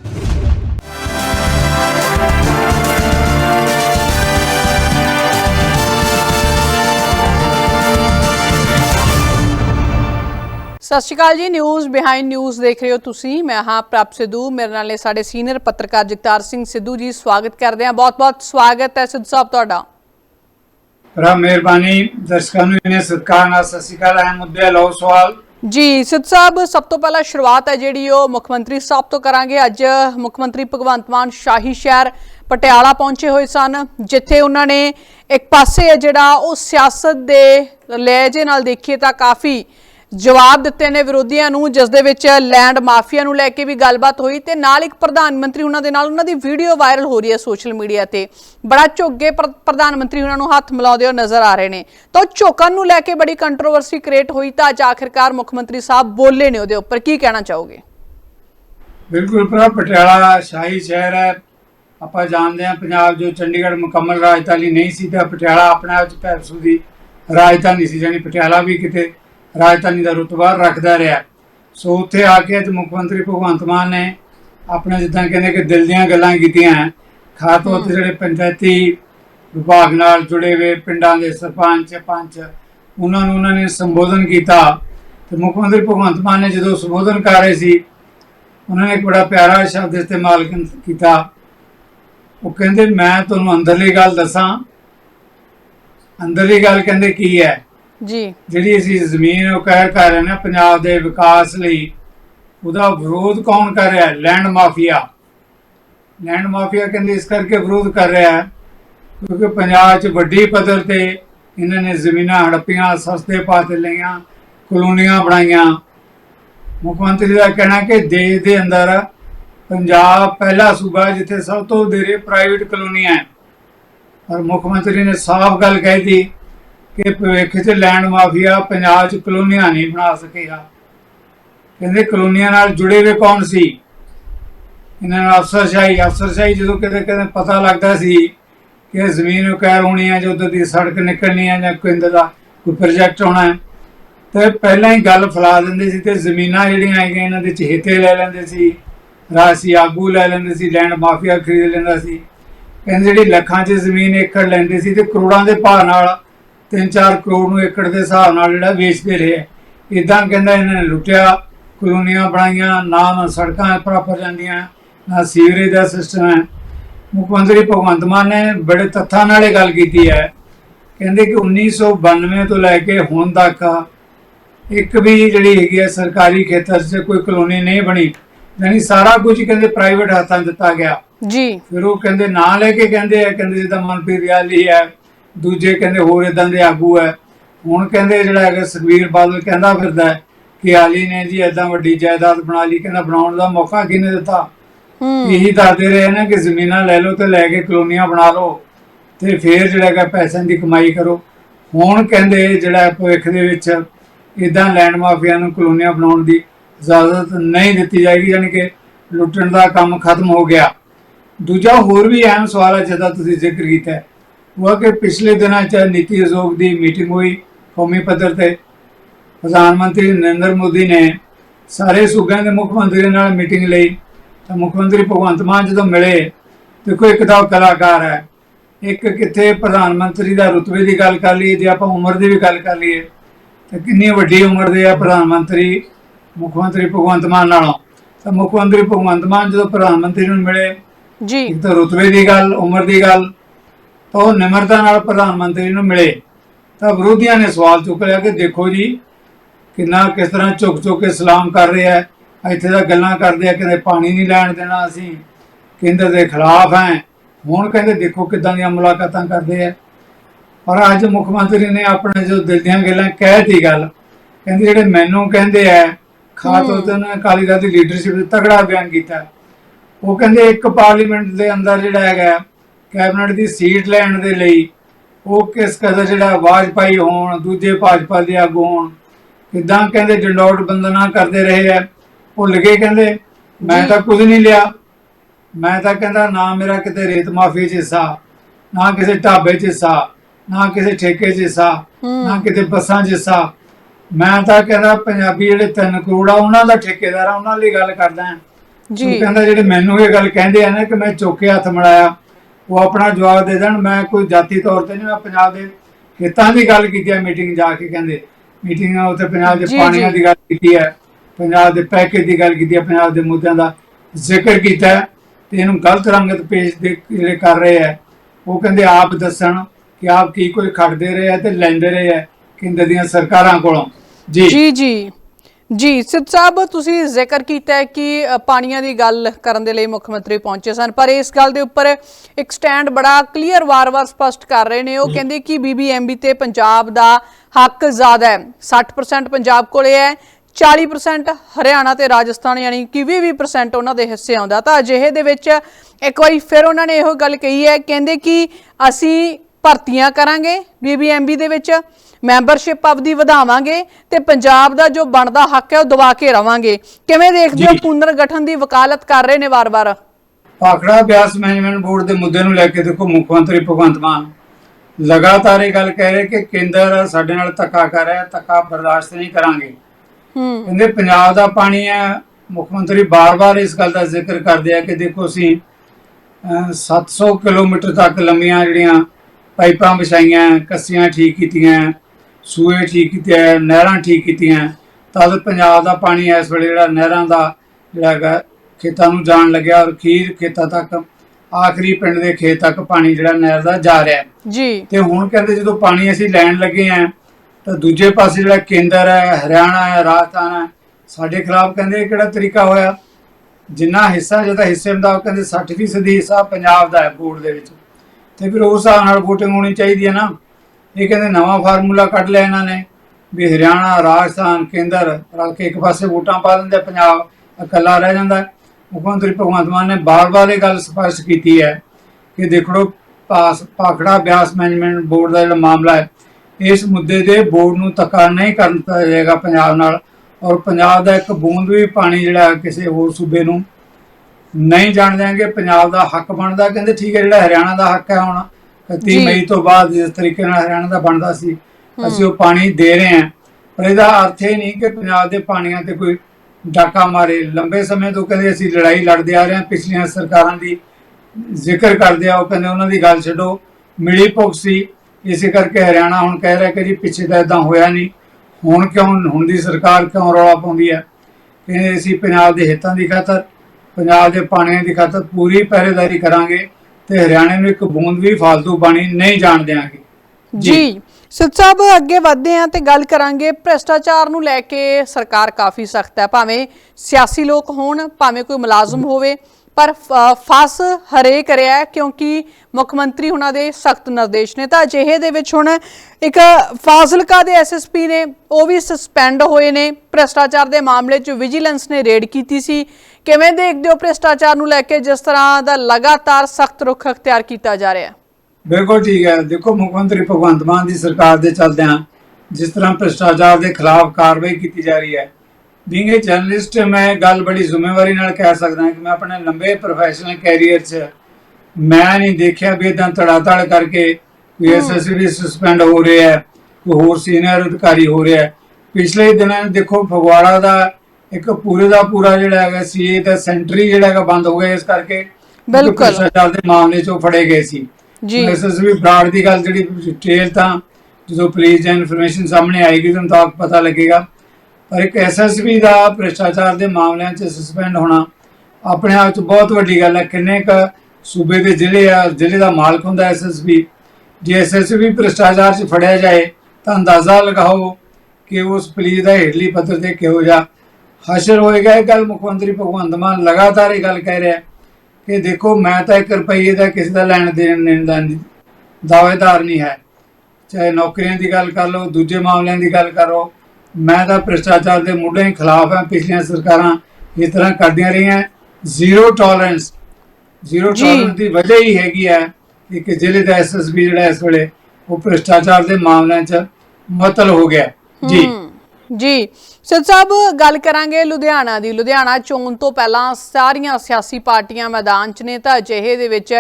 ਸਤਿ ਸ਼੍ਰੀ ਅਕਾਲ ਜੀ ਨਿਊਜ਼ ਬਿਹਾਈਂਡ ਨਿਊਜ਼ ਦੇਖ ਰਹੇ ਹੋ ਤੁਸੀਂ। ਮੈਂ ਹਾਂ ਪ੍ਰਭ ਸਿੱਧੂ ਮੇਰੇ ਨਾਲ ਨੇ ਸਾਡੇ ਸੀਨੀਅਰ ਪੱਤਰਕਾਰ ਜਗਤਾਰ ਸਿੰਘ ਸਿੱਧੂ ਜੀ ਸਵਾਗਤ ਕਰਦੇ ਹਾਂ। ਬਹੁਤ-ਬਹੁਤ ਸਵਾਗਤ ਹੈ ਸਿੱਧੂ ਸਾਹਿਬ ਤੁਹਾਡਾ। ਬੜਾ ਮਿਹਰਬਾਨੀ ਦਰਸ਼ਕਾਂ ਨੂੰ ਇਹਨੇ ਸਤਿਕਾਰ ਨਾਲ ਸਤਿ ਸ਼੍ਰੀ ਅਕਾਲ ਅਹਿਮ ਮੁੱਦੇ ਲਓ ਸਵਾਲ। ਜੀ ਸਿੱਧ ਸਾਹਿਬ ਸਭ ਤੋਂ ਪਹਿਲਾਂ ਸ਼ੁਰੂਆਤ ਹੈ ਜਿਹੜੀ ਉਹ ਮੁੱਖ ਮੰਤਰੀ ਸਾਹਿਬ ਤੋਂ ਕਰਾਂਗੇ। ਅੱਜ ਮੁੱਖ ਮੰਤਰੀ ਭਗਵੰਤ ਮਾਨ ਸ਼ਾਹੀ ਸ਼ਹਿਰ ਪਟਿਆਲਾ ਪਹੁੰਚੇ ਹੋਏ ਸਨ ਜਿੱਥੇ ਉਹਨਾਂ ਨੇ ਇੱਕ ਪਾਸੇ ਹੈ ਜਿਹੜਾ ਉਹ ਸਿਆਸਤ ਦੇ ਲਹਿਜੇ ਨਾਲ ਦੇਖੀਏ ਤਾਂ ਕਾਫੀ ਜਵਾਬ ਦਿੱਤੇ ਨੇ ਵਿਰੋਧੀਆਂ ਨੂੰ, ਜਿਸ ਦੇ ਵਿੱਚ ਲੈਂਡ ਮਾਫੀਆ ਨੂੰ ਲੈ ਕੇ ਵੀ ਗੱਲਬਾਤ ਹੋਈ ਤੇ ਨਾਲ ਇੱਕ ਪ੍ਰਧਾਨ ਮੰਤਰੀ ਉਹਨਾਂ ਦੇ ਨਾਲ, ਉਹਨਾਂ ਦੀ ਵੀਡੀਓ ਵਾਇਰਲ ਹੋ ਰਹੀ ਹੈ ਸੋਸ਼ਲ ਮੀਡੀਆ ਤੇ। ਬੜਾ ਝੁੱਗੇ ਪ੍ਰਧਾਨ ਮੰਤਰੀ ਉਹਨਾਂ ਨੂੰ ਹੱਥ ਮਿਲਾਉਂਦੇ ਹੋਏ ਨਜ਼ਰ ਆ ਰਹੇ ਨੇ। ਤਾਂ ਝੋਕਣ ਨੂੰ ਲੈ ਕੇ ਬੜੀ ਕੰਟਰੋਵਰਸੀ ਕ੍ਰੀਏਟ ਹੋਈ, ਤਾਂ ਅੱਜ ਆਖਿਰਕਾਰ ਮੁੱਖ ਮੰਤਰੀ ਸਾਹਿਬ ਬੋਲੇ ਨੇ ਉਹਦੇ ਉੱਪਰ। ਕੀ ਕਹਿਣਾ ਚਾਹੋਗੇ? ਬਿਲਕੁਲ ਭਰਾ, ਪਟਿਆਲਾ ਸ਼ਾਹੀ ਸ਼ਹਿਰ ਹੈ। ਆਪਾਂ ਜਾਣਦੇ ਹਾਂ ਪੰਜਾਬ ਜੋ ਚੰਡੀਗੜ੍ਹ ਮੁਕੰਮਲ ਰਾਜਧਾਨੀ ਨਹੀਂ ਸੀ ਤਾਂ ਪਟਿਆਲਾ ਆਪਣੇ ਆਪ ਚ ਪੈਰਸੂ ਦੀ ਰਾਜਧਾਨੀ ਸੀ ਜਾਨੀ ਪਟਿਆਲਾ ਵੀ ਕਿਤੇ ਰਾਜਧਾਨੀ ਦਾ ਰੁਤਬਾ ਰੱਖਦਾ ਰਿਹਾ। ਸੋ ਉੱਥੇ ਆ ਕੇ ਅੱਜ ਮੁੱਖ ਮੰਤਰੀ ਭਗਵੰਤ ਮਾਨ ਨੇ ਆਪਣਾ ਜਿੱਦਾਂ ਕਹਿੰਦੇ ਕਿ ਦਿਲ ਦੀਆਂ ਗੱਲਾਂ ਕੀਤੀਆਂ। ਖਾਸ ਤੌਰ ਤੇ ਜਿਹੜੇ ਪੰਚਾਇਤੀ ਵਿਭਾਗ ਨਾਲ ਜੁੜੇ ਹੋਏ ਪਿੰਡਾਂ ਦੇ ਸਰਪੰਚ, ਪੰਚ, ਉਹਨਾਂ ਨੂੰ ਉਹਨਾਂ ਨੇ ਸੰਬੋਧਨ ਕੀਤਾ। ਤੇ ਮੁੱਖ ਮੰਤਰੀ ਭਗਵੰਤ ਮਾਨ ਨੇ ਜਦੋਂ ਸੰਬੋਧਨ ਕਰ ਰਹੇ ਸੀ, ਉਹਨਾਂ ਨੇ ਇੱਕ ਬੜਾ ਪਿਆਰਾ ਸ਼ਬਦ ਇਸਤੇਮਾਲ ਕੀਤਾ। ਉਹ ਕਹਿੰਦੇ, ਮੈਂ ਤੁਹਾਨੂੰ ਅੰਦਰਲੀ ਗੱਲ ਦੱਸਾਂ। ਅੰਦਰਲੀ ਗੱਲ ਕਹਿੰਦੇ ਕੀ ਹੈ? ਜੀ। ਜਿਹੜੀ ਅਸੀਂ ਜ਼ਮੀਨ ਉਹ ਕਹਿ ਕਰ ਰਹੇ ਨੇ ਪੰਜਾਬ ਦੇ ਵਿਕਾਸ ਲਈ, ਉਹਦਾ ਵਿਰੋਧ ਕੌਣ ਕਰ ਰਿਹਾ? ਹੈ ਲੈਂਡ ਮਾਫੀਆ। ਲੈਂਡ ਮਾਫੀਆ ਕਹਿੰਦੇ ਇਸ ਕਰਕੇ ਵਿਰੋਧ ਕਰ ਰਿਹਾ ਹੈ, ਕਿਉਂਕਿ ਪੰਜਾਬ 'ਚ ਵੱਡੀ ਪੱਧਰ ਤੇ ਇਹਨਾਂ ਨੇ ਜ਼ਮੀਨਾਂ ਹੜਪੀਆਂ, ਸਸਤੇ ਪਾਤੇ ਲਈਆਂ, ਕਲੋਨੀਆਂ ਬਣਾਈਆਂ। ਮੁੱਖ ਮੰਤਰੀ ਦਾ ਕਹਿਣਾ ਕਿ ਦੇਸ਼ ਦੇ ਅੰਦਰ ਪੰਜਾਬ ਪਹਿਲਾ ਸੂਬਾ ਹੈ ਜਿੱਥੇ ਸਭ ਤੋਂ ਵਧੇਰੇ ਪ੍ਰਾਈਵੇਟ ਕਲੋਨੀਆਂ ਹੈ। ਪਰ ਮੁੱਖ ਮੰਤਰੀ ਨੇ ਸਾਫ਼ ਗੱਲ ਕਹਿ ਦਿੱਤੀ ਕਿ ਭਵਿੱਖ 'ਚ ਲੈਂਡ ਮਾਫੀਆ ਪੰਜਾਬ 'ਚ ਕਲੋਨੀਆਂ ਨਹੀਂ ਬਣਾ ਸਕੇਗਾ ਕਹਿੰਦੇ ਕਲੋਨੀਆਂ ਨਾਲ ਜੁੜੇ ਹੋਏ ਕੌਣ ਸੀ? ਇਹਨਾਂ ਨਾਲ ਅਫਸਰਸ਼ਾਹੀ ਅਫਸਰਸ਼ਾਹੀ ਜਦੋਂ ਕਿਤੇ ਕਿਤੇ ਪਤਾ ਲੱਗਦਾ ਸੀ ਕਿ ਜ਼ਮੀਨ ਉਕੈਰ ਹੋਣੀ ਹੈ ਜੋ ਉੱਧਰ ਦੀ ਸੜਕ ਨਿਕਲਣੀ ਹੈ ਜਾਂ ਕੋਈ ਦਾ ਕੋਈ ਪ੍ਰੋਜੈਕਟ ਹੋਣਾ ਹੈ। ਤੇ ਪਹਿਲਾਂ ਹੀ ਗੱਲ ਫੈਲਾ ਦਿੰਦੇ ਸੀ ਤੇ ਜ਼ਮੀਨਾਂ ਜਿਹੜੀਆਂ ਹੈਗੀਆਂ ਇਹਨਾਂ ਦੇ ਚਹੇਤੇ ਲੈ ਲੈਂਦੇ ਸੀ, ਰਾਸੀ ਆਗੂ ਲੈ ਲੈਂਦੇ ਸੀ, ਲੈਂਡ ਮਾਫੀਆ ਖਰੀਦ ਲੈਂਦਾ ਸੀ। ਕਹਿੰਦੇ ਜਿਹੜੀ ਲੱਖਾਂ 'ਚ ਜ਼ਮੀਨ ਏਕੜ ਲੈਂਦੇ ਸੀ ਤੇ ਕਰੋੜਾਂ ਦੇ ਭਾਅ ਨਾਲ 3-4 ਕਰੋੜ ਨੂੰ ਏਕੜ ਦੇ ਹਿਸਾਬ ਨਾਲ ਜਿਹੜਾ ਵੇਚਦੇ ਰਹੇ ਇਦਾਂ ਕਹਿੰਦਾ ਇਹਨਾਂ ਨੇ ਲੁੱਟਿਆ ਕਲੋਨੀਆਂ ਬਣਾਈਆਂ ਨਾ ਨਾ ਸੜਕਾਂ ਪ੍ਰਾਪਰ ਜਾਂਦੀਆਂ ਨਾ ਸੀਵਰੇਜ ਦਾ ਸਿਸਟਮ ਹੈ। ਮੁੱਖ ਮੰਤਰੀ ਭਗਵੰਤ ਮਾਨ ਨੇ ਬੜੇ ਤੱਥਾਂ ਨਾਲ ਇਹ ਗੱਲ ਕੀਤੀ ਹੈ। ਕਹਿੰਦੇ ਕਿ 1992 ਤੋਂ ਲੈ ਕੇ ਹੁਣ ਤੱਕ ਇੱਕ ਵੀ ਜਿਹੜੀ ਹੈਗੀ ਹੈ ਸਰਕਾਰੀ ਖੇਤਰ 'ਚ ਕੋਈ ਕਲੋਨੀ ਨਹੀਂ ਬਣੀ। ਯਾਨੀ ਸਾਰਾ ਕੁਝ ਕਹਿੰਦੇ ਪ੍ਰਾਈਵੇਟ ਹੱਥਾਂ ਦਿੱਤਾ ਗਿਆ। ਜੀ। ਫਿਰ ਉਹ ਕਹਿੰਦੇ ਨਾਂ ਲੈ ਕੇ ਕਹਿੰਦੇ ਆ ਕਹਿੰਦੇ ਜਿੱਦਾਂ ਮਨਪ੍ਰੀਤ ਰਿਆਲੀ ਹੈ ਦੂਜੇ ਕਹਿੰਦੇ ਹੋਰ ਇਦਾਂ ਦੇ ਆਗੂ ਹੈ। ਹੁਣ ਕਹਿੰਦੇ ਜਿਹੜਾ ਹੈਗਾ ਸੁਖਬੀਰ ਬਾਦਲ ਕਹਿੰਦਾ ਫਿਰਦਾ ਹੈ ਕਿ ਆਲੀ ਨੇ ਜੀ ਇਦਾਂ ਵੱਡੀ ਜਾਇਦਾਦ ਬਣਾ ਲਈ ਕਹਿੰਦਾ ਬਣਾਉਣ ਦਾ ਮੌਕਾ ਕਿਹਨੇ ਦਿੱਤਾ? ਹੂੰ। ਇਹੀ ਦੱਸਦੇ ਰਹੇ ਨਾ ਕਿ ਜ਼ਮੀਨਾਂ ਲੈ ਲਓ ਤੇ ਲੈ ਕੇ ਕਲੋਨੀਆਂ ਬਣਾ ਲਓ ਤੇ ਫਿਰ ਜਿਹੜਾ ਹੈਗਾ ਪੈਸਿਆਂ ਦੀ ਕਮਾਈ ਕਰੋ। ਹੁਣ ਕਹਿੰਦੇ ਜਿਹੜਾ ਭਵਿੱਖ ਦੇ ਵਿੱਚ ਇਦਾਂ ਲੈਂਡ ਮਾਫੀਆ ਨੂੰ ਕਲੋਨੀਆਂ ਬਣਾਉਣ ਦੀ ਇਜਾਜ਼ਤ ਨਹੀਂ ਦਿੱਤੀ ਜਾਏਗੀ ਯਾਨੀ ਕਿ ਲੁੱਟਣ ਦਾ ਕੰਮ ਖਤਮ ਹੋ ਗਿਆ। ਦੂਜਾ ਹੋਰ ਵੀ ਅਹਿਮ ਸਵਾਲ ਹੈ ਜਿਹਦਾ ਤੁਸੀਂ ਜ਼ਿਕਰ ਕੀਤਾ ਹੈ, ਉਹ ਕਿ ਪਿਛਲੇ ਦਿਨਾਂ 'ਚ ਨੀਤੀ ਆਯੋਗ ਦੀ ਮੀਟਿੰਗ ਹੋਈ ਕੌਮੀ ਪੱਧਰ ਤੇ। ਪ੍ਰਧਾਨ ਮੰਤਰੀ ਨਰਿੰਦਰ ਮੋਦੀ ਨੇ ਸਾਰੇ ਸੂਬਿਆਂ ਦੇ ਮੁੱਖ ਮੰਤਰੀਆਂ ਨਾਲ ਮੀਟਿੰਗ ਲਈ। ਤਾਂ ਮੁੱਖ ਮੰਤਰੀ ਭਗਵੰਤ ਮਾਨ ਜਦੋਂ ਮਿਲੇ ਦੇਖੋ ਇੱਕ ਤਾਂ ਕਲਾਕਾਰ ਹੈ। ਇੱਕ ਕਿੱਥੇ ਪ੍ਰਧਾਨ ਮੰਤਰੀ ਦਾ ਰੁਤਬੇ ਦੀ ਗੱਲ ਕਰ ਲਈਏ ਜੇ ਆਪਾਂ ਉਮਰ ਦੀ ਵੀ ਗੱਲ ਕਰ ਲਈਏ। ਤਾਂ ਕਿੰਨੀ ਵੱਡੀ ਉਮਰ ਦੇ ਆ ਪ੍ਰਧਾਨ ਮੰਤਰੀ ਮੁੱਖ ਮੰਤਰੀ ਭਗਵੰਤ ਮਾਨ ਨਾਲੋਂ। ਤਾਂ ਮੁੱਖ ਮੰਤਰੀ ਭਗਵੰਤ ਮਾਨ ਜਦੋਂ ਪ੍ਰਧਾਨ ਮੰਤਰੀ ਨੂੰ ਮਿਲੇ ਜੀ। ਇੱਕ ਤਾਂ ਰੁਤਬੇ ਦੀ ਗੱਲ ਉਮਰ ਦੀ ਗੱਲ ਉਹ ਨਿਮਰਤਾ ਨਾਲ ਪ੍ਰਧਾਨ ਮੰਤਰੀ ਨੂੰ ਮਿਲੇ। ਤਾਂ ਵਿਰੋਧੀਆਂ ਨੇ ਸਵਾਲ ਚੁੱਕ ਲਿਆ ਕਿ ਦੇਖੋ ਜੀ, ਕਿੰਨਾ ਕਿਸ ਤਰ੍ਹਾਂ ਝੁਕ ਝੁਕ ਕੇ ਸਲਾਮ ਕਰ ਰਿਹਾ ਹੈ। ਇੱਥੇ ਤਾਂ ਗੱਲਾਂ ਕਰਦੇ ਆ ਕਹਿੰਦੇ ਪਾਣੀ ਨਹੀਂ ਲੈਣ ਦੇਣਾ ਅਸੀਂ। ਕੇਂਦਰ ਦੇ ਖਿਲਾਫ ਹੈ। ਹੁਣ ਕਹਿੰਦੇ ਦੇਖੋ ਕਿਦਾਂ ਦੀਆਂ ਮੁਲਾਕਾਤਾਂ ਕਰਦੇ ਆ। ਪਰ ਅੱਜ ਮੁੱਖ ਮੰਤਰੀ ਨੇ ਆਪਣੇ ਜੋ ਦਿਲ ਦੀਆਂ ਗੱਲਾਂ ਕਹਿਤੀ ਗੱਲ, ਕਹਿੰਦੇ ਜਿਹੜੇ ਮੈਨੂੰ ਕਹਿੰਦੇ ਆ, ਖਾਸ ਤੌਰ ਤੇ ਉਹਨਾਂ ਨੇ ਅਕਾਲੀ ਦਲ ਦੀ ਲੀਡਰਸ਼ਿਪ ਤੇ ਤਗੜਾ ਬਿਆਨ ਕੀਤਾ। ਉਹ ਕਹਿੰਦੇ ਇੱਕ ਪਾਰਲੀਮੈਂਟ ਦੇ ਅੰਦਰ ਜਿਹੜਾ ਹੈਗਾ ਕੈਬਨਿਟ ਦੀ ਸੀਟ ਲੈਣ ਦੇ ਲਈ ਉਹ ਕਿਸ ਕਦਰ ਜਿਹੜਾ ਵਾਜਪਾਈ ਹੋਣ ਦੂਜੇ ਭਾਜਪਾ ਦੇ ਆਗੂ ਹੋਣ ਕਿਦਾਂ ਕਹਿੰਦੇ ਡੰਡੌਟ ਬੰਦਨਾ ਕਰਦੇ ਰਹੇ ਆ ਭੁੱਲ ਗਏ ਕਹਿੰਦੇ ਮੈਂ ਤਾਂ ਕੁਝ ਨਹੀਂ ਲਿਆ। ਮੈਂ ਤਾਂ ਕਹਿੰਦਾ ਨਾ ਮੇਰਾ ਕਿਤੇ ਰੇਤ ਮਾਫੀ 'ਚ ਹਿੱਸਾ ਨਾ ਕਿਸੇ ਢਾਬੇ 'ਚ ਹਿੱਸਾ ਨਾ ਕਿਸੇ ਠੇਕੇ 'ਚ ਹਿੱਸਾ ਨਾ ਕਿਤੇ ਬੱਸਾਂ 'ਚ ਹਿੱਸਾ। ਮੈਂ ਤਾਂ ਕਹਿੰਦਾ ਪੰਜਾਬੀ ਜਿਹੜੇ 3 ਕਰੋੜ ਆ ਉਹਨਾਂ ਦਾ ਠੇਕੇਦਾਰ ਆ ਉਹਨਾਂ ਲਈ ਗੱਲ ਕਰਦਾ। ਉਹ ਜੀ ਕਹਿੰਦਾ ਜਿਹੜੇ ਮੈਨੂੰ ਇਹ ਗੱਲ ਕਹਿੰਦੇ ਆ ਨਾ ਕਿ ਮੈਂ ਚੁੱਕ ਹੱਥ ਮੜਾਇਆ ਉਹ ਆਪਣਾ ਜਵਾਬ ਦੇ ਦੇਣ। ਮੈਂ ਕੋਈ ਜਾਤੀ ਤੌਰ ਤੇ ਨਹੀਂ ਮੈਂ ਪੰਜਾਬ ਦੇ ਖੇਤਾਂ ਦੀ ਗੱਲ ਕੀਤੀ ਹੈ ਮੀਟਿੰਗ ਜਾ ਕੇ ਕਹਿੰਦੇ। ਮੀਟਿੰਗ ਉੱਥੇ ਪੰਜਾਬ ਦੇ ਪਾਣੀਆਂ। ਦੀ ਗੱਲ ਕੀਤੀ ਹੈ ਪੰਜਾਬ ਦੇ ਪੈਕੇਜ ਦੀ ਗੱਲ ਕੀਤੀ ਹੈ ਪੰਜਾਬ ਦੇ ਮੁੱਦਿਆਂ ਦਾ ਜ਼ਿਕਰ ਕੀਤਾ ਹੈ ਤੇ ਇਹਨੂੰ ਗਲਤ ਰੰਗਤ ਪੇਸ਼ ਦੇ ਜਿਹੜੇ ਕਰ ਰਹੇ ਹੈ ਉਹ ਕਹਿੰਦੇ ਆਪ ਦੱਸਣ ਕਿ ਆਪ ਕੀ ਕੋਈ ਖੜਦੇ ਰਹੇ ਹੈ ਤੇ ਲੈਂਦੇ ਰਹੇ ਹੈ ਕੇਂਦਰ ਦੀਆਂ ਸਰਕਾਰਾਂ ਕੋਲੋਂ। ਜੀ। ਜੀ ਜੀ। ਜੀ, ਸਿੱਧ ਸਾਹਿਬ, ਤੁਸੀਂ ਜ਼ਿਕਰ ਕੀਤਾ ਹੈ ਕਿ ਪਾਣੀਆਂ ਦੀ ਗੱਲ ਕਰਨ ਦੇ ਲਈ ਮੁੱਖ ਮੰਤਰੀ ਪਹੁੰਚੇ ਸਨ, ਪਰ ਇਸ ਗੱਲ ਦੇ ਉੱਪਰ ਇੱਕ ਸਟੈਂਡ ਬੜਾ ਕਲੀਅਰ ਵਾਰ-ਵਾਰ ਸਪਸ਼ਟ ਕਰ ਰਹੇ ਨੇ। ਉਹ ਕਹਿੰਦੇ ਕਿ ਬੀਬੀਐਮਬੀ ਤੇ ਪੰਜਾਬ ਦਾ ਹੱਕ ਜ਼ਿਆਦਾ ਹੈ। 60% ਪੰਜਾਬ ਕੋਲੇ ਹੈ 40% ਹਰਿਆਣਾ ਤੇ ਰਾਜਸਥਾਨ, ਯਾਨੀ ਕਿ 20% ਉਹਨਾਂ ਦੇ ਹਿੱਸੇ ਆਉਂਦਾ। ਤਾਂ ਅਜਿਹੇ ਦੇ ਵਿੱਚ ਇੱਕ ਵਾਰੀ ਫਿਰ ਉਹਨਾਂ ਨੇ ਇਹੋ ਗੱਲ ਕਹੀ ਹੈ, ਕਹਿੰਦੇ ਕਿ ਅਸੀਂ ਭਰਤੀਆਂ ਕਰਾਂਗੇ ਬੀਬੀਐਮਬੀ ਦੇ ਵਿੱਚ ਮੈਂਬਰਸ਼ਿਪ ਆਪਦੀ ਵਧਾਵਾਂਗੇ ਤੇ ਪੰਜਾਬ ਦਾ ਜੋ ਬਣਦਾ ਹੱਕ ਹੈ ਉਹ ਦਬਾ ਕੇ ਰਵਾਂਗੇ। ਕਿਵੇਂ ਦੇਖਦੇ ਹੋ। ਪੁਨਰ ਗਠਨ ਦੀ ਵਕਾਲਤ ਕਰ ਰਹੇ ਨੇ ਵਾਰ-ਵਾਰ? ਭਾਖੜਾ ਬਿਆਸ ਮੈਨੇਜਮੈਂਟ ਬੋਰਡ ਦੇ ਮੁੱਦੇ ਨੂੰ ਲੈ ਕੇ ਦੇਖੋ ਮੁੱਖ ਮੰਤਰੀ ਭਗਵੰਤ ਮਾਨ ਲਗਾਤਾਰ ਇਹ ਗੱਲ ਕਹਿ ਰਹੇ ਕਿ ਕੇਂਦਰ ਸਾਡੇ ਨਾਲ ਧੱਕਾ ਕਰ ਰਿਹਾ ਧੱਕਾ ਬਰਦਾਸ਼ਤ ਨਹੀਂ ਕਰਾਂਗੇ। ਹੂੰ। ਕਹਿੰਦੇ ਪੰਜਾਬ ਦਾ ਪਾਣੀ ਹੈ ਮੁੱਖ ਮੰਤਰੀ ਬਾਰ-ਬਾਰ ਇਸ ਗੱਲ ਦਾ ਜ਼ਿਕਰ ਕਰਦੇ ਆ ਕਿ ਦੇਖੋ ਅਸੀਂ ਅਹ, 700 ਕਿਲੋਮੀਟਰ ਤੱਕ ਲੰਮੀਆਂ ਜਿਹੜੀਆਂ ਪਾਈਪਾਂ ਵਿਛਾਈਆਂ ਕੱਸੀਆਂ ਠੀਕ ਕੀਤੀਆਂ ਸੂਏ ਠੀਕ ਕੀਤੇ ਨਹਿਰਾਂ ਠੀਕ ਕੀਤੀਆਂ ਤਦ ਪੰਜਾਬ ਦਾ ਪਾਣੀ ਇਸ ਵੇਲੇ ਜਿਹੜਾ ਨਹਿਰਾਂ ਦਾ ਜਿਹੜਾ ਹੈਗਾ ਖੇਤਾਂ ਨੂੰ ਜਾਣ ਲੱਗਿਆ ਔਰ ਖੀਰ ਖੇਤਾਂ ਤੱਕ ਆਖਰੀ ਪਿੰਡ ਦੇ ਖੇਤ ਤੱਕ ਪਾਣੀ ਜਿਹੜਾ ਨਹਿਰ ਦਾ ਜਾ ਰਿਹਾ ਜੀ। ਤੇ ਹੁਣ ਕਹਿੰਦੇ ਜਦੋਂ ਪਾਣੀ ਅਸੀਂ ਲੈਣ ਲੱਗੇ ਆਂ ਤਾਂ ਦੂਜੇ ਪਾਸੇ ਜਿਹੜਾ ਕੇਂਦਰ ਹੈ ਹਰਿਆਣਾ ਹੈ ਰਾਜਸਥਾਨ ਹੈ ਸਾਡੇ ਖਿਲਾਫ ਕਹਿੰਦੇ ਕਿਹੜਾ ਤਰੀਕਾ ਹੋਇਆ? ਜਿੰਨਾ ਹਿੱਸਾ ਜਿਹਦਾ ਹਿੱਸੇ ਉਹ ਕਹਿੰਦੇ 60% ਹਿੱਸਾ ਪੰਜਾਬ ਦਾ ਹੈ ਬੋਰਡ ਦੇ ਵਿੱਚ। ਤੇ ਫਿਰ ਉਸ ਹਿਸਾਬ ਨਾਲ VOTING ਹੋਣੀ ਚਾਹੀਦੀ ਹੈ ਨਾ। ਇਹ ਕਹਿੰਦੇ ਨਵਾਂ ਫਾਰਮੂਲਾ ਕੱਢ ਲਿਆ ਇਹਨਾਂ ਨੇ ਵੀ ਹਰਿਆਣਾ, ਰਾਜਸਥਾਨ, ਕੇਂਦਰ ਰਲ ਕੇ ਇੱਕ ਪਾਸੇ ਵੋਟਾਂ ਪਾ ਦਿੰਦੇ ਪੰਜਾਬ ਇਕੱਲਾ ਰਹਿ ਜਾਂਦਾ ਮੁੱਖ ਮੰਤਰੀ ਭਗਵੰਤ ਮਾਨ ਨੇ ਬਾਰ-ਬਾਰ ਇਹ ਗੱਲ ਸਪਸ਼ਟ ਕੀਤੀ ਹੈ ਕਿ ਦੇਖੋ, ਪਾਸ ਪਾਖੜਾ ਬਿਆਸ ਮੈਨੇਜਮੈਂਟ ਬੋਰਡ ਦਾ ਜਿਹੜਾ ਮਾਮਲਾ ਹੈ, ਇਸ ਮੁੱਦੇ ਦੇ ਬੋਰਡ ਨੂੰ ਧੱਕਾ ਨਹੀਂ ਕਰਨ ਦਿੱਤਾ ਜਾਏਗਾ ਪੰਜਾਬ ਨਾਲ। ਔਰ ਪੰਜਾਬ ਦਾ ਇੱਕ ਬੂੰਦ ਵੀ ਪਾਣੀ ਜਿਹੜਾ ਕਿਸੇ ਹੋਰ ਸੂਬੇ ਨੂੰ ਨਹੀਂ ਜਾਣ ਦੇਣਗੇ ਪੰਜਾਬ ਦਾ ਹੱਕ ਬਣਦਾ ਕਹਿੰਦੇ ਠੀਕ ਹੈ ਜਿਹੜਾ ਹਰਿਆਣਾ ਦਾ ਹੱਕ ਹੈ ਹੁਣ 31 ਜੀ। ਮਈ ਤੋਂ ਬਾਅਦ ਜਿਸ ਤਰੀਕੇ ਨਾਲ ਹਰਿਆਣਾ ਦਾ ਬਣਦਾ ਸੀ ਅਸੀਂ ਉਹ ਪਾਣੀ ਦੇ ਰਹੇ ਹਾਂ। ਪਰ ਇਹਦਾ ਅਰਥ ਇਹ ਨਹੀਂ ਕਿ ਪੰਜਾਬ ਦੇ ਪਾਣੀਆਂ ਤੇ ਕੋਈ ਡਾਕਾ ਮਾਰੇ। ਲੰਬੇ ਸਮੇਂ ਤੋਂ ਕਹਿੰਦੇ ਅਸੀਂ ਲੜਾਈ ਲੜਦੇ ਆ ਰਹੇ ਹਾਂ ਪਿਛਲੀਆਂ ਸਰਕਾਰਾਂ ਦੀ ਜ਼ਿਕਰ ਕਰਦੇ ਆ ਉਹ ਕਹਿੰਦੇ ਉਹਨਾਂ ਦੀ ਗੱਲ ਛੱਡੋ। ਮਿਲੀ ਭੁਗ ਸੀ ਇਸੇ ਕਰਕੇ ਹਰਿਆਣਾ ਹੁਣ ਕਹਿ ਰਿਹਾ ਕਿ ਜੀ ਪਿੱਛੇ ਤਾਂ ਇਦਾਂ ਹੋਇਆ ਨਹੀਂ। ਹੁਣ ਕਿਉਂ ਹੁਣ ਦੀ ਸਰਕਾਰ ਕਿਉਂ ਰੌਲਾ ਪਾਉਂਦੀ ਹੈ? ਕਿ ਅਸੀਂ ਪੰਜਾਬ ਦੇ ਹਿੱਤਾਂ ਦੀ ਖਾਤਰ ਪੰਜਾਬ ਦੇ ਪਾਣੀਆਂ ਦੀ ਖਾਤਰ ਪੂਰੀ ਪਹਿਰੇਦਾਰੀ ਕਰਾਂਗੇ ਤੇ ਹਰਿਆਣੇ ਨੂੰ ਇੱਕ ਬੂੰਦ ਵੀ ਫालतू ਪਾਣੀ ਨਹੀਂ ਜਾਣ ਦੇਵਾਂਗੇ ਜੀ, ਸਿੱਧ ਸਾਹਿਬ, ਅੱਗੇ ਵਧਦੇ ਹਾਂ ਤੇ ਗੱਲ ਕਰਾਂਗੇ ਭ੍ਰਿਸ਼ਟਾਚਾਰ ਨੂੰ ਲੈ ਕੇ। ਸਰਕਾਰ ਕਾਫੀ ਸਖਤ ਹੈ, ਭਾਵੇਂ ਸਿਆਸੀ ਲੋਕ ਹੋਣ, ਭਾਵੇਂ ਕੋਈ ਮੁਲਾਜ਼ਮ ਹੋਵੇ। ਪਰ ਫਸ ਹਰੇਕ ਰਿਹਾ ਕਿਉਂਕਿ ਮੁੱਖ ਮੰਤਰੀ ਉਹਨਾਂ ਦੇ ਸਖਤ ਨਿਰਦੇਸ਼ ਨੇ। ਤਾਂ ਅਜਿਹੇ ਦੇ ਵਿੱਚ ਹੁਣ ਇੱਕ ਫਾਜ਼ਿਲਕਾ ਦੇ ਐਸਐਸਪੀ ਨੇ ਉਹ ਵੀ ਸਸਪੈਂਡ ਹੋਏ ਨੇ। ਭ੍ਰਿਸ਼ਟਾਚਾਰ ਦੇ ਮਾਮਲੇ 'ਚ ਵਿਜੀਲੈਂਸ ਨੇ ਰੇਡ ਕੀਤੀ ਸੀ। ਕਿਵੇਂ ਦੇਖਦੇ ਹੋ ਭ੍ਰਿਸ਼ਟਾਚਾਰ ਨੂੰ ਲੈ ਕੇ ਜਿਸ ਤਰ੍ਹਾਂ ਦਾ ਲਗਾਤਾਰ ਸਖਤ ਰੁਖ ਅਖਤਿਆਰ ਕੀਤਾ ਜਾ ਰਿਹਾ ਹੈ? ਬਿਲਕੁਲ ਠੀਕ ਹੈ। ਦੇਖੋ, ਮੁੱਖ ਮੰਤਰੀ ਭਗਵੰਤ ਮਾਨ ਦੀ ਸਰਕਾਰ ਦੇ ਚੱਲਦਿਆਂ ਜਿਸ ਤਰ੍ਹਾਂ ਭ੍ਰਿਸ਼ਟਾਚਾਰ ਦੇ ਖਿਲਾਫ ਕਾਰਵਾਈ ਕੀਤੀ ਜਾ ਰਹੀ ਹੈ ਬੀਇੰਗ ਏ ਜਰਨਲਿਸਟ ਮੈਂ ਗੱਲ ਬੜੀ ਜ਼ਿੰਮੇਵਾਰੀ ਨਾਲ ਕਹਿ ਸਕਦਾ ਕਿ ਮੈਂ ਆਪਣੇ ਲੰਬੇ ਪ੍ਰੋਫੈਸ਼ਨਲ ਕੈਰੀਅਰ 'ਚ ਮੈਂ ਨਹੀਂ ਦੇਖਿਆ ਵੀ ਇਦਾਂ ਧੜਾਧੜ ਕਰਕੇ ਕੋਈ ਐਸਐਸਬੀ ਸਸਪੈਂਡ ਹੋ ਰਿਹਾ ਹੈ ਕੋਈ ਹੋਰ ਸੀਨੀਅਰ ਅਧਿਕਾਰੀ ਹੋ ਰਿਹਾ ਹੈ। ਪਿਛਲੇ ਦਿਨਾਂ ਦੇਖੋ ਫਗਵਾੜਾ ਦਾ ਇੱਕ ਪੂਰੇ ਦਾ ਪੂਰਾ ਜਿਹੜਾ ਹੈਗਾ ਸੀਏ ਦਾ ਸੈਂਟਰੀ ਜਿਹੜਾ ਹੈਗਾ ਬੰਦ ਹੋ ਗਿਆ ਇਸ ਕਰਕੇ। ਬਿਲਕੁਲ। ਭ੍ਰਿਸ਼ਟਾਚਾਰ ਦੇ ਮਾਮਲੇ 'ਚ ਫੜੇ ਗਏ ਸੀ। ਜੀ। ਐਸਐਸਬੀ ਬਰਾੜ ਦੀ ਗੱਲ ਜਿਹੜੀ ਡਿਟੇਲ ਤਾਂ ਜਦੋਂ ਪੁਲਿਸ ਦੀ ਇਨਫੋਰਮੇਸ਼ਨ ਸਾਹਮਣੇ ਆਏਗੀ ਤੁਹਾਨੂੰ ਤਾਂ ਪਤਾ ਲੱਗੇਗਾ। ਪਰ ਇੱਕ ਐਸਐਸਬੀ ਦਾ ਭ੍ਰਿਸ਼ਟਾਚਾਰ ਦੇ ਮਾਮਲਿਆਂ 'ਚ ਸਸਪੈਂਡ ਹੋਣਾ ਆਪਣੇ ਆਪ 'ਚ ਬਹੁਤ ਵੱਡੀ ਗੱਲ ਹੈ। ਕਿੰਨੇ ਕ ਸੂਬੇ ਦੇ ਜ਼ਿਲ੍ਹੇ ਆ, ਜ਼ਿਲ੍ਹੇ ਦਾ ਮਾਲਕ ਹੁੰਦਾ ਐਸਐਸਬੀ। ਜੇ ਐਸਐਸਬੀ ਭ੍ਰਿਸ਼ਟਾਚਾਰ 'ਚ ਫੜਿਆ ਜਾਏ ਤਾਂ ਅੰਦਾਜ਼ਾ ਲਗਾਓ ਕਿ ਉਸ ਪੁਲਿਸ ਦਾ ਹੇਠਲੀ ਪੱਧਰ ਤੇ ਕਿਹੋ ਜਿਹਾ ਹਾਸ਼ਰ ਹੋਏਗਾ। ਇਹ ਗੱਲ ਮੁੱਖ ਮੰਤਰੀ ਭਗਵੰਤ ਮਾਨ ਲਗਾਤਾਰ ਇਹ ਗੱਲ ਕਹਿ ਰਿਹਾ ਕਿ ਦੇਖੋ, ਮੈਂ ਤਾਂ 1 ਰੁਪਈਏ ਦਾ ਕਿਸੇ ਦਾ ਲੈਣ ਦੇਣ ਦੇਣ ਦਾ ਨਹੀਂ- ਦਾਅਵੇਦਾਰ ਨਹੀਂ ਹੈ। ਚਾਹੇ ਨੌਕਰੀਆਂ ਦੀ ਗੱਲ ਕਰ ਲਓ, ਦੂਜੇ ਮਾਮਲਿਆਂ ਦੀ ਗੱਲ ਕਰੋ ਮੈਂ ਤਾਂ ਭ੍ਰਿਸ਼ਟਾਚਾਰ ਦੇ ਮੁੱਢੇ ਖਿਲਾਫ ਹਾਂ ਪਿਛਲੀਆਂ ਸਰਕਾਰਾਂ ਇਸ ਤਰ੍ਹਾਂ ਕਰਦੀਆਂ ਰਹੀਆਂ। Zero tolerance zero. ਟੋਲਰੈਂਸ ਦੀ ਵਜ੍ਹਾ ਹੀ ਹੈਗੀ ਹੈ ਕਿ ਕਿ ਜ਼ਿਲ੍ਹੇ ਦਾ ਐਸਐਸਬੀ ਜਿਹੜਾ ਇਸ ਵੇਲੇ ਉਹ ਭ੍ਰਿਸ਼ਟਾਚਾਰ ਦੇ ਮਾਮਲਿਆਂ 'ਚ ਮੁਅੱਤਲ ਹੋ ਗਿਆ। ਜੀ। ਜੀ। ਸਿੱਧ ਸਾਹਿਬ ਗੱਲ ਕਰਾਂਗੇ ਲੁਧਿਆਣਾ ਦੀ। ਲੁਧਿਆਣਾ ਚੋਣ ਤੋਂ ਪਹਿਲਾਂ ਸਾਰੀਆਂ ਸਿਆਸੀ ਪਾਰਟੀਆਂ ਮੈਦਾਨ 'ਚ ਨੇ ਤਾਂ ਅਜਿਹੇ ਦੇ ਵਿੱਚ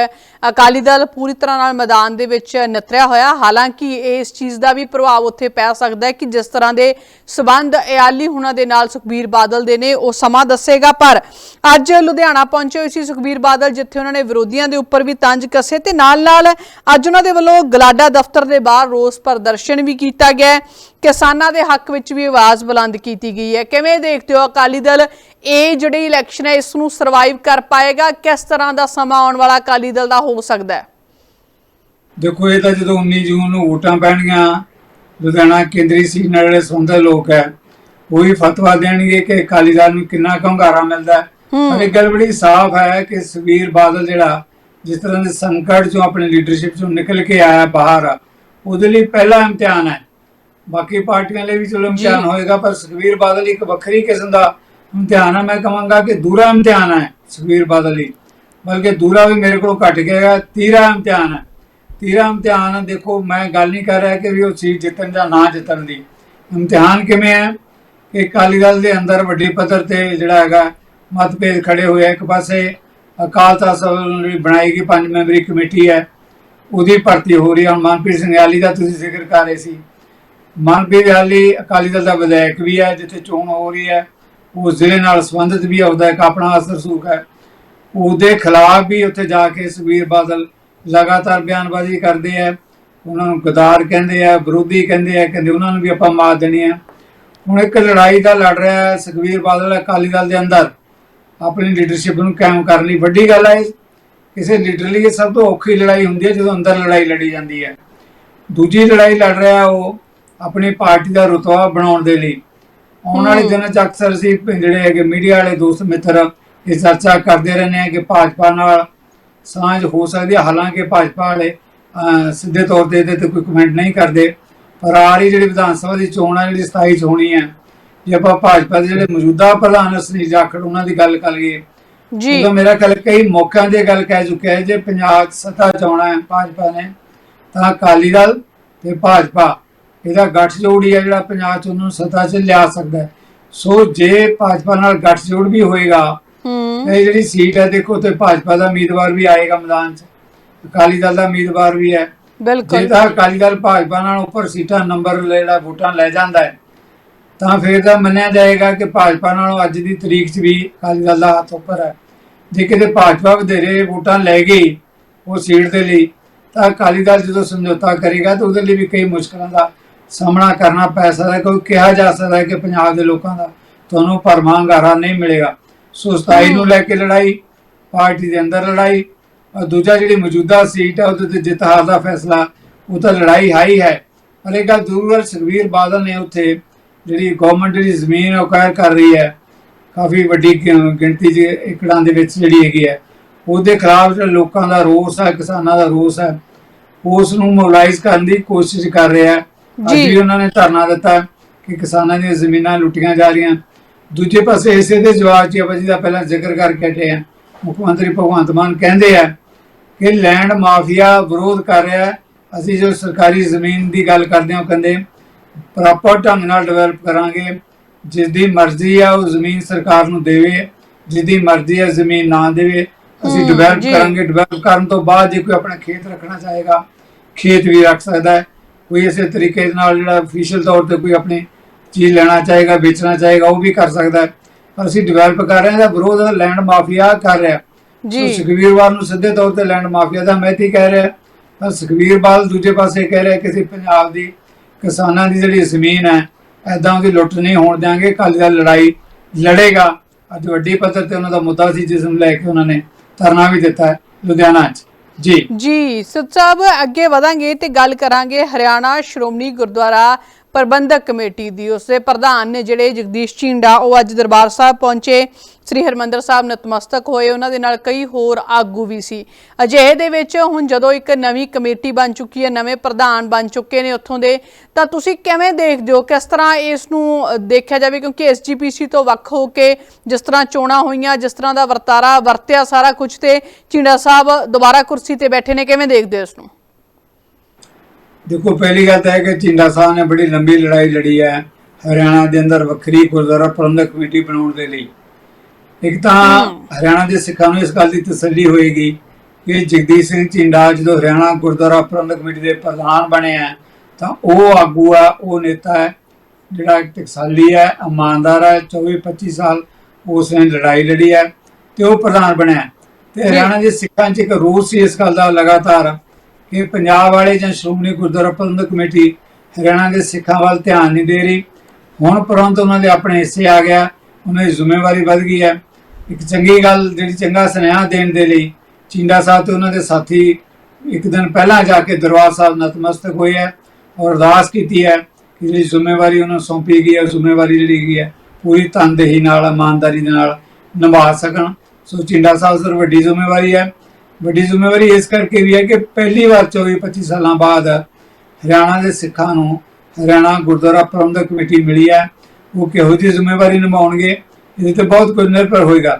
ਅਕਾਲੀ ਦਲ ਪੂਰੀ ਤਰ੍ਹਾਂ ਨਾਲ ਮੈਦਾਨ ਦੇ ਵਿੱਚ ਨਤਰਿਆ ਹੋਇਆ। ਹਾਲਾਂਕਿ ਇਸ ਚੀਜ਼ ਦਾ ਵੀ ਪ੍ਰਭਾਵ ਉੱਥੇ ਪੈ ਸਕਦਾ ਹੈ ਕਿ ਜਿਸ ਤਰ੍ਹਾਂ ਦੇ ਸਬੰਧ ਇਆਲੀ ਹੁਣਾਂ ਦੇ ਨਾਲ ਸੁਖਬੀਰ ਬਾਦਲ ਦੇ ਨੇ, ਉਹ ਸਮਾਂ ਦੱਸੇਗਾ। ਪਰ ਅੱਜ ਲੁਧਿਆਣਾ ਪਹੁੰਚੇ ਹੋਏ ਸੀ ਸੁਖਬੀਰ ਬਾਦਲ, ਜਿੱਥੇ ਉਹਨਾਂ ਨੇ ਵਿਰੋਧੀਆਂ ਦੇ ਉੱਪਰ ਵੀ ਤੰਜ ਕੱਸੇ ਤੇ ਨਾਲ ਨਾਲ ਅੱਜ ਉਹਨਾਂ ਦੇ ਵੱਲੋਂ ਗਲਾਡਾ ਦਫ਼ਤਰ ਦੇ ਬਾਹਰ ਰੋਸ ਪ੍ਰਦਰਸ਼ਨ ਵੀ ਕੀਤਾ ਗਿਆ ਕਿਸਾਨਾਂ ਦੇ ਹੱਕ ਵਿੱਚ ਵੀ ਆਵਾਜ਼ ਬੁਲੰਦ ਕੀਤੀ ਗਈ ਹੈ। ਕਿਵੇਂ ਦੇਖਦੇ ਹੋ ਅਕਾਲੀ ਦਲ? ਇਹ ਜਿਹੜੀ ਇਲੈਕਸ਼ਨ ਹੈ ਇਸ ਨੂੰ ਸਰਵਾਈਵ ਕਰ ਪਾਏਗਾ? ਕਿਸ ਤਰ੍ਹਾਂ ਦਾ ਸਮਾਂ ਆਉਣ ਵਾਲਾ ਅਕਾਲੀ ਦਲ ਦਾ ਹੋ ਸਕਦਾ ਹੈ? ਦੇਖੋ ਇਹ ਤਾਂ ਜਦੋਂ 19 ਜੂਨ ਨੂੰ ਵੋਟਾਂ ਪੈਣਗੀਆਂ ਲੁਧਿਆਣਾ ਕੇਂਦਰੀ ਸੀਟ ਨਾਲ ਜਿਹੜੇ ਸੁਣਦੇ ਲੋਕ ਹੈ ਉਹ ਵੀ ਫਤਵਾ ਦੇਣਗੇ ਕਿ ਅਕਾਲੀ ਦਲ ਨੂੰ ਕਿੰਨਾ ਕੁ ਹੁੰਗਾਰਾ ਮਿਲਦਾ ਹੈ। ਪਰ ਇਹ ਗੱਲ ਬੜੀ ਸਾਫ਼ ਹੈ ਕਿ ਸੁਖਬੀਰ ਬਾਦਲ ਜਿਹੜਾ ਜਿਸ ਤਰ੍ਹਾਂ ਦੇ ਸੰਕਟ ਚੋਂ ਆਪਣੀ ਲੀਡਰਸ਼ਿਪ ਚੋਂ ਨਿਕਲ ਕੇ ਆਇਆ ਬਾਹਰ ਉਹਦੇ ਲਈ ਪਹਿਲਾ ਇਮਤਿਹਾਨ ਹੈ। ਬਾਕੀ ਪਾਰਟੀਆਂ ਲਈ ਵੀ ਚਲੋ ਇਮਤਿਹਾਨ ਹੋਏਗਾ ਪਰ ਸੁਖਬੀਰ ਬਾਦਲ ਇੱਕ ਵੱਖਰੀ ਕਿਸਮ ਦਾ ਇਮਤਿਹਾਨ ਹੈ ਮੈਂ ਕਹਾਂਗਾ ਕਿ ਦੂਰਾ ਇਮਤਿਹਾਨ ਹੈ ਸੁਖਬੀਰ ਬਾਦਲ ਲਈ ਬਲਕਿ ਦੂਰਾ ਵੀ ਮੇਰੇ ਕੋਲ ਘਟ ਗਿਆ ਤੀਰਾ ਇਮਤਿਹਾਨ ਹੈ ਤੀਰਾ ਇਮਤਿਹਾਨ ਦੇਖੋ ਮੈਂ ਗੱਲ ਨਹੀਂ ਕਰ ਰਿਹਾ ਕਿ ਵੀ ਉਹ ਸੀਟ ਜਿੱਤਣ ਜਾਂ ਨਾ ਜਿੱਤਣ ਦੀ। ਇਮਤਿਹਾਨ ਕਿਵੇਂ ਹੈ ਕਿ ਅਕਾਲੀ ਦਲ ਦੇ ਅੰਦਰ ਵੱਡੀ ਪੱਧਰ ਤੇ ਜਿਹੜਾ ਹੈਗਾ ਮਤਭੇਦ ਖੜੇ ਹੋਏ ਇੱਕ ਪਾਸੇ ਅਕਾਲ ਤਖਤ ਵੱਲੋਂ ਜਿਹੜੀ ਬਣਾਈ ਗਈ ਪੰਜ ਮੈਂਬਰੀ ਕਮੇਟੀ ਹੈ ਉਹਦੀ ਭਰਤੀ ਹੋ ਰਹੀ ਹੈ। ਮਨਪ੍ਰੀਤ ਸਿੰਘ ਯਾਲੀ ਦਾ ਤੁਸੀਂ ਜ਼ਿਕਰ ਕਰ ਰਹੇ ਸੀ। ਮਨਪ੍ਰੀਤ ਯਾਲੀ ਅਕਾਲੀ ਦਲ ਦਾ ਵਿਧਾਇਕ ਵੀ ਹੈ, ਜਿੱਥੇ ਚੋਣ ਹੋ ਰਹੀ ਹੈ। ਉਹ ਜ਼ਿਲ੍ਹੇ ਨਾਲ ਸੰਬੰਧਿਤ ਵੀ ਹੈ ਇੱਕ ਆਪਣਾ ਅਸਰਸੂਖ ਹੈ। ਉਹਦੇ ਖਿਲਾਫ ਵੀ ਉੱਥੇ ਜਾ ਕੇ ਸੁਖਬੀਰ ਬਾਦਲ ਲਗਾਤਾਰ ਬਿਆਨਬਾਜ਼ੀ ਕਰਦੇ ਆ ਉਹਨਾਂ ਨੂੰ ਗਦਾਰ ਕਹਿੰਦੇ ਆ, ਵਿਰੋਧੀ ਕਹਿੰਦੇ ਆ, ਕਹਿੰਦੇ ਉਹਨਾਂ ਨੂੰ ਵੀ ਆਪਾਂ ਮਾਰ ਦੇਣੀ ਆ ਹੁਣ ਇੱਕ ਲੜਾਈ ਦਾ ਲੜ ਰਿਹਾ ਹੈ ਸੁਖਬੀਰ ਬਾਦਲ ਅਕਾਲੀ ਦਲ ਦੇ ਅੰਦਰ। ਆਪਣੀ ਲੀਡਰਸ਼ਿਪ ਨੂੰ ਕਾਇਮ ਕਰਨ ਲਈ ਵੱਡੀ ਗੱਲ ਹੈ ਇਹ। ਕਿਸੇ ਲੀਡਰ ਲਈ ਇਹ ਸਭ ਤੋਂ ਔਖੀ ਲੜਾਈ ਹੁੰਦੀ ਹੈ, ਜਦੋਂ ਅੰਦਰ ਲੜਾਈ ਲੜੀ ਜਾਂਦੀ ਹੈ। ਦੂਜੀ ਲੜਾਈ ਲੜ ਰਿਹਾ ਉਹ ਆਪਣੀ ਪਾਰਟੀ ਦਾ ਰੁਤਬਾ ਬਣਾਉਣ ਦੇ ਲਈ। ਆਉਣ ਵਾਲੇ ਦਿਨਾਂ 'ਚ ਅਕਸਰ ਅਸੀਂ ਜਿਹੜੇ ਹੈਗੇ ਮੀਡੀਆ ਵਾਲੇ ਦੋਸਤ ਮਿੱਤਰ ਇਹ ਚਰਚਾ ਕਰਦੇ ਰਹਿੰਦੇ ਆ ਕਿ ਭਾਜਪਾ ਨਾਲ ਸਾਂਝ ਹੋ ਸਕਦੀ ਹੈ। ਹਾਲਾਂਕਿ ਭਾਜਪਾ ਵਾਲੇ ਸਿੱਧੇ ਤੌਰ ਤੇ ਇਹਦੇ ਤੇ ਕੋਈ ਕਮੈਂਟ ਨਹੀਂ ਕਰਦੇ। ਪਰ ਆ ਰਹੀ ਜਿਹੜੀ ਵਿਧਾਨ ਸਭਾ ਦੀ ਚੋਣ ਆ ਜਿਹੜੀ 27 ਚ ਹੋਣੀ ਹੈ ਜੇ ਆਪਾਂ ਭਾਜਪਾ ਦੇ ਜਿਹੜੇ ਮੌਜੂਦਾ ਪ੍ਰਧਾਨ ਸੁਨੀਲ ਜਾਖੜ ਉਹਨਾਂ ਦੀ ਗੱਲ ਕਰੀਏ ਜੀ। ਉਦੋਂ ਮੇਰਾ ਖਿਆਲ ਕਈ ਮੌਕਿਆਂ ਦੀ ਗੱਲ ਕਹਿ ਚੁੱਕਿਆ ਹੈ ਜੇ ਪੰਜਾਬ 'ਚ ਸੱਤਾ ਚ ਆਉਣਾ ਹੈ ਭਾਜਪਾ ਨੇ ਤਾਂ ਅਕਾਲੀ ਦਲ ਤੇ ਭਾਜਪਾ ਇਹਦਾ ਗੱਠਜੋੜ ਹੀ ਹੈ ਜਿਹੜਾ ਪੰਜਾਬ 'ਚ ਉਹਨੂੰ ਸੱਤਾ 'ਚ ਲਿਆ ਸਕਦਾ ਹੈ। ਸੋ ਜੇ ਭਾਜਪਾ ਨਾਲ ਗੱਠਜੋੜ ਵੀ ਹੋਏਗਾ ਹੂੰ। ਇਹ ਜਿਹੜੀ ਸੀਟ ਹੈ ਦੇਖੋ ਤੇ ਭਾਜਪਾ ਦਾ ਉਮੀਦਵਾਰ ਵੀ ਆਏਗਾ ਮੈਦਾਨ 'ਚ। ਅਕਾਲੀ ਦਲ ਦਾ ਉਮੀਦਵਾਰ ਵੀ ਹੈ। ਜੇ ਬਿਲਕੁਲ ਤਾਂ ਅਕਾਲੀ ਦਲ ਭਾਜਪਾ ਨਾਲ ਉੱਪਰ ਸੀਟਾਂ ਨੰਬਰ ਜਿਹੜਾ ਵੋਟਾਂ ਲੈ ਜਾਂਦਾ ਹੈ ਤਾਂ ਫਿਰ ਤਾਂ ਮੰਨਿਆ ਜਾਏਗਾ ਕਿ ਭਾਜਪਾ ਨਾਲੋਂ ਅੱਜ ਦੀ ਤਰੀਕ 'ਚ ਵੀ ਅਕਾਲੀ ਦਲ ਦਾ ਹੱਥ ਉੱਪਰ ਹੈ। ਜੇ ਕਿਤੇ ਭਾਜਪਾ ਵਧੇਰੇ ਵੋਟਾਂ ਲੈ ਗਈ ਉਹ ਸੀਟ ਦੇ ਲਈ ਤਾਂ ਅਕਾਲੀ ਦਲ ਜਦੋਂ ਸਮਝੌਤਾ ਕਰੇਗਾ ਤਾਂ ਉਹਦੇ ਲਈ ਵੀ ਕਈ ਮੁਸ਼ਕਲਾਂ ਦਾ ਸਾਹਮਣਾ ਕਰਨਾ ਪੈ ਸਕਦਾ ਹੈ ਕਿਉਂਕਿ ਕਿਹਾ ਜਾ ਸਕਦਾ ਕਿ ਪੰਜਾਬ ਦੇ ਲੋਕਾਂ ਦਾ ਤੁਹਾਨੂੰ ਭਰਵਾਂ ਹੰਗਾਰਾ ਨਹੀਂ ਮਿਲੇਗਾ। ਸੋ 27 ਨੂੰ ਲੈ ਕੇ ਲੜਾਈ, ਪਾਰਟੀ ਦੇ ਅੰਦਰ ਲੜਾਈ, ਔਰ ਦੂਜਾ ਜਿਹੜੀ ਮੌਜੂਦਾ ਸੀਟ ਹੈ, ਉਹਦੇ ਤੇ ਜਿੱਤ ਹਾਰ ਦਾ ਫੈਸਲਾ, ਉਹ ਤਾਂ ਲੜਾਈ ਹਾਈ ਹੈ ਪਰ ਇਹ ਗੱਲ ਜ਼ਰੂਰ ਹੈ, ਸੁਖਬੀਰ ਬਾਦਲ ਨੇ ਉੱਥੇ ਜਿਹੜੀ ਗਵਰਨਮੈਂਟ ਦੀ ਜ਼ਮੀਨ ਹੈ, ਉਹ ਕਾਇਰ ਕਰ ਰਹੀ ਹੈ। ਕਾਫੀ ਵੱਡੀ ਗਿਣਤੀ 'ਚ ਏਕੜਾਂ ਦੇ ਵਿੱਚ ਜਿਹੜੀ ਹੈਗੀ ਹੈ। ਉਹਦੇ ਖਿਲਾਫ ਜਿਹੜਾ ਲੋਕਾਂ ਦਾ ਰੋਸ ਹੈ, ਕਿਸਾਨਾਂ ਦਾ ਰੋਸ ਹੈ, ਉਸ ਨੂੰ ਮੋਬਿਲਾਈਜ਼ ਕਰਨ ਦੀ ਕੋਸ਼ਿਸ਼ ਕਰ ਰਿਹਾ ਹੈ। ਅੱਜ ਜੀ। ਵੀ ਉਹਨਾਂ ਨੇ ਧਰਨਾ ਦਿੱਤਾ ਕਿ ਕਿਸਾਨਾਂ ਦੀਆਂ ਜ਼ਮੀਨਾਂ ਲੁੱਟੀਆਂ ਜਾ ਰਹੀਆਂ। ਦੂਜੇ ਪਾਸੇ ਇਸੇ ਦੇ ਜਵਾਬ 'ਚ ਆਪਾਂ ਜਿਹਦਾ ਪਹਿਲਾਂ ਜ਼ਿਕਰ ਕਰਕੇ ਹਟੇ ਆ। ਮੁੱਖ ਮੰਤਰੀ ਭਗਵੰਤ ਮਾਨ ਕਹਿੰਦੇ ਆ ਕਿ ਲੈਂਡ ਮਾਫੀਆ ਵਿਰੋਧ ਕਰ ਰਿਹਾ ਅਸੀਂ ਜੋ ਸਰਕਾਰੀ ਜ਼ਮੀਨ ਦੀ ਗੱਲ ਕਰਦੇ ਹਾਂ ਕਹਿੰਦੇ ਪ੍ਰੋਪਰ ਢੰਗ ਨਾਲ ਡਿਵੈਲਪ ਕਰਾਂਗੇ। ਜਿਸ ਦੀ ਮਰਜ਼ੀ ਆ ਉਹ ਜ਼ਮੀਨ ਸਰਕਾਰ ਨੂੰ ਦੇਵੇ। ਜਿਸ ਦੀ ਮਰਜ਼ੀ ਆ ਜ਼ਮੀਨ ਨਾ ਦੇਵੇ। ਅਸੀਂ ਡਿਵੈਲਪ। ਕਰਾਂਗੇ। ਡਿਵੈਲਪ ਕਰਨ ਤੋਂ ਬਾਅਦ ਜੇ ਕੋਈ ਆਪਣਾ ਖੇਤ ਰੱਖਣਾ ਚਾਹੇਗਾ ਖੇਤ ਵੀ ਰੱਖ ਸਕਦਾ ਹੈ। ਕੋਈ ਇਸੇ ਤਰੀਕੇ ਦੇ ਨਾਲ ਜਿਹੜਾ ਅਫੀਸ਼ੀਅਲ ਤੌਰ ਤੇ ਕੋਈ ਆਪਣੀ ਚੀਜ਼ ਲੈਣਾ ਚਾਹੇਗਾ ਵੇਚਣਾ ਚਾਹੇਗਾ ਉਹ ਵੀ ਕਰ ਸਕਦਾ ਪਰ ਅਸੀਂ ਡਿਵੈਲਪ ਕਰ ਰਹੇ ਹਾਂ ਦਾ ਵਿਰੋਧ ਲੈਂਡ ਮਾਫੀਆ ਕਰ ਰਿਹਾ ਜੀ। ਸੋ ਸੁਖਬੀਰ ਬਾਦਲ ਨੂੰ ਸਿੱਧੇ ਤੌਰ ਤੇ ਲੈਂਡ ਮਾਫੀਆ ਦਾ ਮਹਿਤੀ ਕਹਿ ਰਿਹਾ। ਪਰ ਸੁਖਬੀਰ ਬਾਦਲ ਦੂਜੇ ਪਾਸੇ ਕਹਿ ਰਿਹਾ ਕਿ ਅਸੀਂ ਪੰਜਾਬ ਦੀ ਕਿਸਾਨਾਂ ਦੀ ਜਿਹੜੀ ਜ਼ਮੀਨ ਹੈ ਐਦਾਂ ਉਹਦੀ ਲੁੱਟ ਨਹੀਂ ਹੋਣ ਦਿਆਂਗੇ ਕੱਲ ਦਾ ਲੜਾਈ ਲੜੇਗਾ। ਅੱਜ ਵੱਡੀ ਪੱਧਰ ਤੇ ਉਹਨਾਂ ਦਾ ਮੁੱਦਾ ਸੀ ਜਿਸ ਨੂੰ ਲੈ ਕੇ ਉਹਨਾਂ ਨੇ ਧਰਨਾ ਵੀ ਦਿੱਤਾ ਲੁਧਿਆਣਾ 'ਚ। ਜੀ। ਜੀ ਸਾਹਿਬ ਅੱਗੇ ਵਧਾਂਗੇ ਤੇ ਗੱਲ ਕਰਾਂਗੇ ਹਰਿਆਣਾ ਸ਼੍ਰੋਮਣੀ ਗੁਰਦੁਆਰਾ ਪ੍ਰਬੰਧਕ ਕਮੇਟੀ ਦੀ। ਉਸਦੇ ਪ੍ਰਧਾਨ ਨੇ ਜਿਹੜੇ ਜਗਦੀਸ਼ ਚਿੰਡਾ ਉਹ ਅੱਜ ਦਰਬਾਰ ਸਾਹਿਬ ਪਹੁੰਚੇ। ਸ੍ਰੀ ਹਰਮੰਦਰ ਸਾਹਿਬ ਨਤਮਸਤਕ ਹੋਏ। ਉਹਨਾਂ ਦੇ ਨਾਲ ਕਈ ਹੋਰ ਆਗੂ ਵੀ ਸੀ। ਅਜਿਹੇ ਦੇ ਵਿੱਚ ਹੁਣ ਜਦੋਂ ਇੱਕ ਨਵੀਂ ਕਮੇਟੀ ਬਣ ਚੁੱਕੀ ਹੈ, ਨਵੇਂ ਪ੍ਰਧਾਨ ਬਣ ਚੁੱਕੇ ਨੇ ਉੱਥੋਂ ਦੇ, ਤਾਂ ਤੁਸੀਂ ਕਿਵੇਂ ਦੇਖਦੇ ਹੋ? ਕਿਸ ਤਰ੍ਹਾਂ ਇਸ ਨੂੰ ਦੇਖਿਆ ਜਾਵੇ? ਕਿਉਂਕਿ ਐਸਜੀਪੀਸੀ ਤੋਂ ਵੱਖ ਹੋ ਕੇ ਜਿਸ ਤਰ੍ਹਾਂ ਚੋਣਾਂ ਹੋਈਆਂ, ਜਿਸ ਤਰ੍ਹਾਂ ਦਾ ਵਰਤਾਰਾ ਵਰਤਿਆ ਸਾਰਾ ਕੁਝ ਤੇ ਚਿੰਡਾ ਸਾਹਿਬ ਦੁਬਾਰਾ ਕੁਰਸੀ ਤੇ ਬੈਠੇ ਨੇ। ਕਿਵੇਂ ਦੇਖਦੇ ਹੋ ਇਸ ਨੂੰ? ਦੇਖੋ ਪਹਿਲੀ ਗੱਲ ਤਾਂ ਹੈ ਕਿ ਚਿੰਦਾ ਸਾਹਿਬ ਨੇ ਬੜੀ ਲੰਬੀ ਲੜਾਈ ਲੜੀ ਹੈ ਹਰਿਆਣਾ ਦੇ ਅੰਦਰ ਵੱਖਰੀ ਗੁਰਦੁਆਰਾ ਪ੍ਰਬੰਧਕ ਕਮੇਟੀ ਬਣਾਉਣ ਦੇ ਲਈ। ਇੱਕ ਤਾਂ ਹਰਿਆਣਾ ਦੇ ਸਿੱਖਾਂ ਨੂੰ ਇਸ ਗੱਲ ਦੀ ਤਸੱਲੀ ਹੋਏਗੀ ਕਿ ਜਗਦੀਸ਼ ਸਿੰਘ ਚਿੰਡਾ ਜਦੋਂ ਹਰਿਆਣਾ ਗੁਰਦੁਆਰਾ ਪ੍ਰਬੰਧਕ ਕਮੇਟੀ ਦੇ ਪ੍ਰਧਾਨ ਬਣੇ ਆ ਤਾਂ ਉਹ ਆਗੂ ਆ ਉਹ ਨੇਤਾ ਹੈ ਜਿਹੜਾ ਟਕਸਾਲੀ ਹੈ ਇਮਾਨਦਾਰ ਹੈ 24 25 ਸਾਲ ਉਸ ਨੇ ਲੜਾਈ ਲੜੀ ਹੈ ਤੇ ਉਹ ਪ੍ਰਧਾਨ ਬਣਿਆ। ਤੇ ਹਰਿਆਣਾ ਦੇ ਸਿੱਖਾਂ 'ਚ ਇੱਕ ਰੋਸ ਸੀ ਇਸ ਗੱਲ ਦਾ ਲਗਾਤਾਰ। ਕਿ ਪੰਜਾਬ ਵਾਲੇ ਜਾਂ ਸ਼੍ਰੋਮਣੀ ਗੁਰਦੁਆਰਾ ਪ੍ਰਬੰਧਕ ਕਮੇਟੀ ਹਰਿਆਣਾ ਦੇ ਸਿੱਖਾਂ ਵੱਲ ਧਿਆਨ ਨਹੀਂ ਦੇ ਰਹੀ। ਹੁਣ ਪਰੰਤ ਉਹਨਾਂ ਦੇ ਆਪਣੇ ਹਿੱਸੇ ਆ ਗਿਆ, ਉਹਨਾਂ ਦੀ ਜ਼ਿੰਮੇਵਾਰੀ ਵੱਧ ਗਈ ਹੈ। ਇੱਕ ਚੰਗੀ ਗੱਲ, ਜਿਹੜੀ ਚੰਗਾ ਸੁਨੇਹਾ ਦੇਣ ਦੇ ਲਈ ਚਿੰਡਾ ਸਾਹਿਬ ਤੇ ਉਹਨਾਂ ਦੇ ਸਾਥੀ ਇੱਕ ਦਿਨ ਪਹਿਲਾਂ ਜਾ ਕੇ ਦਰਬਾਰ ਸਾਹਿਬ ਨਤਮਸਤਕ ਹੋਏ ਹੈ ਔਰ ਅਰਦਾਸ ਕੀਤੀ ਹੈ ਕਿ ਜਿਹੜੀ ਜ਼ਿੰਮੇਵਾਰੀ ਉਹਨਾਂ ਨੂੰ ਸੌਂਪੀ ਗਈ ਹੈ, ਉਹ ਜ਼ਿੰਮੇਵਾਰੀ ਜਿਹੜੀ ਹੈਗੀ ਹੈ, ਪੂਰੀ ਤਨਦੇਹੀ ਨਾਲ, ਇਮਾਨਦਾਰੀ ਦੇ ਨਾਲ ਨਿਭਾ ਸਕਣ। ਸੋ ਚਿੰਡਾ ਸਾਹਿਬ ਸਰ ਵੱਡੀ ਜ਼ਿੰਮੇਵਾਰੀ ਹੈ। ਵੱਡੀ ਜ਼ਿੰਮੇਵਾਰੀ ਇਸ ਕਰਕੇ ਵੀ ਹੈ ਕਿ ਪਹਿਲੀ ਵਾਰ 24 25 ਸਾਲਾਂ ਬਾਅਦ ਹਰਿਆਣਾ ਦੇ ਸਿੱਖਾਂ ਨੂੰ ਹਰਿਆਣਾ ਗੁਰਦੁਆਰਾ ਪ੍ਰਬੰਧਕ ਕਮੇਟੀ ਮਿਲੀ ਹੈ। ਉਹ ਕਿਹੋ ਜਿਹੀ ਜ਼ਿੰਮੇਵਾਰੀ ਨਿਭਾਉਣਗੇ, ਇਹਦੇ ਤੇ ਬਹੁਤ ਕੁਝ ਨਿਰਭਰ ਹੋਏਗਾ।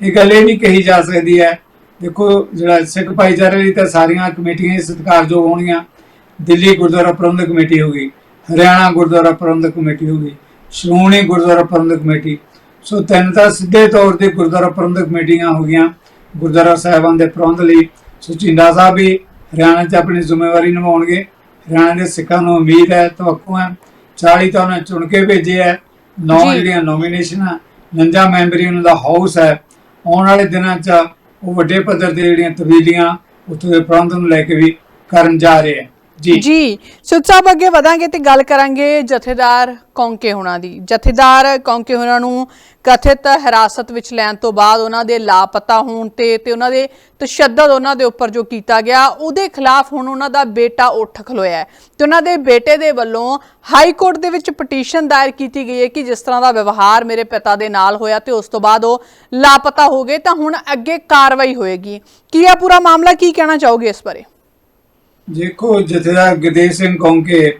ਇਹ ਗੱਲ ਇਹ ਨਹੀਂ ਕਹੀ ਜਾ ਸਕਦੀ ਹੈ, ਦੇਖੋ ਜਿਹੜਾ ਸਿੱਖ ਭਾਈਚਾਰੇ ਲਈ ਤਾਂ ਸਾਰੀਆਂ ਕਮੇਟੀਆਂ ਹੀ ਸਤਿਕਾਰਯੋਗ ਹੋਣਗੀਆਂ। ਦਿੱਲੀ ਗੁਰਦੁਆਰਾ ਪ੍ਰਬੰਧਕ ਕਮੇਟੀ ਹੋ ਗਈ, ਹਰਿਆਣਾ ਗੁਰਦੁਆਰਾ ਪ੍ਰਬੰਧਕ ਕਮੇਟੀ ਹੋ ਗਈ, ਸ਼੍ਰੋਮਣੀ ਗੁਰਦੁਆਰਾ ਪ੍ਰਬੰਧਕ ਕਮੇਟੀ। ਸੋ ਤਿੰਨ ਤਾਂ ਸਿੱਧੇ ਤੌਰ ਤੇ ਗੁਰਦੁਆਰਾ ਪ੍ਰਬੰਧਕ ਕਮੇਟੀਆਂ ਹੋ ਗਈਆਂ। ਗੁਰਦੁਆਰਾ ਸਾਹਿਬਾਨ ਦੇ ਪ੍ਰਬੰਧ ਲਈ ਸੋ ਚਿੰਦਾ ਸਾਹਿਬ ਵੀ ਹਰਿਆਣਾ 'ਚ ਆਪਣੀ ਜ਼ਿੰਮੇਵਾਰੀ ਨਿਭਾਉਣਗੇ। ਹਰਿਆਣਾ ਦੇ ਸਿੱਖਾਂ ਨੂੰ ਉਮੀਦ ਹੈ ਤਵੱਕੂ ਹੈ। 40 ਤਾਂ ਉਹਨੇ ਚੁਣ ਕੇ ਭੇਜੇ ਹੈ। ਨੌ। ਜਿਹੜੀਆਂ ਨੋਮੀਨੇਸ਼ਨਾਂ ਨੰਜਾ ਮੈਂਬਰੀ ਉਹਨਾਂ ਦਾ ਹਾਊਸ ਹੈ। ਆਉਣ ਵਾਲੇ ਦਿਨਾਂ 'ਚ ਉਹ ਵੱਡੇ ਪੱਧਰ ਤੇ ਜਿਹੜੀਆਂ ਤਬਦੀਲੀਆਂ ਉੱਥੋਂ ਦੇ ਪ੍ਰਬੰਧ ਨੂੰ ਲੈ ਕੇ ਵੀ ਕਰਨ ਜਾ ਰਹੇ ਹੈ। ਜੀ। ਜੀ। ਸਾਹਿਬ ਅੱਗੇ ਵਧਾਂਗੇ ਤੇ ਗੱਲ ਕਰਾਂਗੇ ਜਥੇਦਾਰ ਕੌਂਕੇ ਹੋਣਾ ਦੀ। ਜਥੇਦਾਰ ਕੌਂਕੇ ਹੋਣਾ ਨੂੰ ਕਥਿਤ ਹਿਰਾਸਤ ਵਿੱਚ ਲੈਣ ਤੋਂ ਬਾਅਦ ਉਹਨਾਂ ਦੇ ਲਾਪਤਾ ਹੋਣ ਤੇ ਤੇ ਉਹਨਾਂ ਦੇ ਤਸ਼ੱਦਦ ਉਹਨਾਂ ਦੇ ਉੱਪਰ ਜੋ ਕੀਤਾ ਗਿਆ, ਉਹਦੇ ਖਿਲਾਫ ਹੁਣ ਉਹਨਾਂ ਦਾ ਬੇਟਾ ਉੱਠ ਖਲੋਇਆ ਹੈ। ਤੇ ਉਹਨਾਂ ਦੇ ਬੇਟੇ ਦੇ ਵੱਲੋਂ ਹਾਈ ਕੋਰਟ ਦੇ ਵਿੱਚ ਪਟੀਸ਼ਨ ਦਾਇਰ ਕੀਤੀ ਗਈ ਹੈ ਕਿ ਜਿਸ ਤਰ੍ਹਾਂ ਦਾ ਵਿਵਹਾਰ ਮੇਰੇ ਪਿਤਾ ਦੇ ਨਾਲ ਹੋਇਆ ਤੇ ਉਸ ਤੋਂ ਬਾਅਦ ਉਹ ਲਾਪਤਾ ਹੋ ਗਏ, ਤਾਂ ਹੁਣ ਅੱਗੇ ਕਾਰਵਾਈ ਹੋਏਗੀ। ਕੀ ਆ ਪੂਰਾ ਮਾਮਲਾ ਕੀ ਕਹਿਣਾ ਚਾਹੋਗੇ ਇਸ ਬਾਰੇ? ਦੇਖੋ ਜਥੇਦਾਰ ਗਦੇਵ ਸਿੰਘ ਕੌਂਕੇ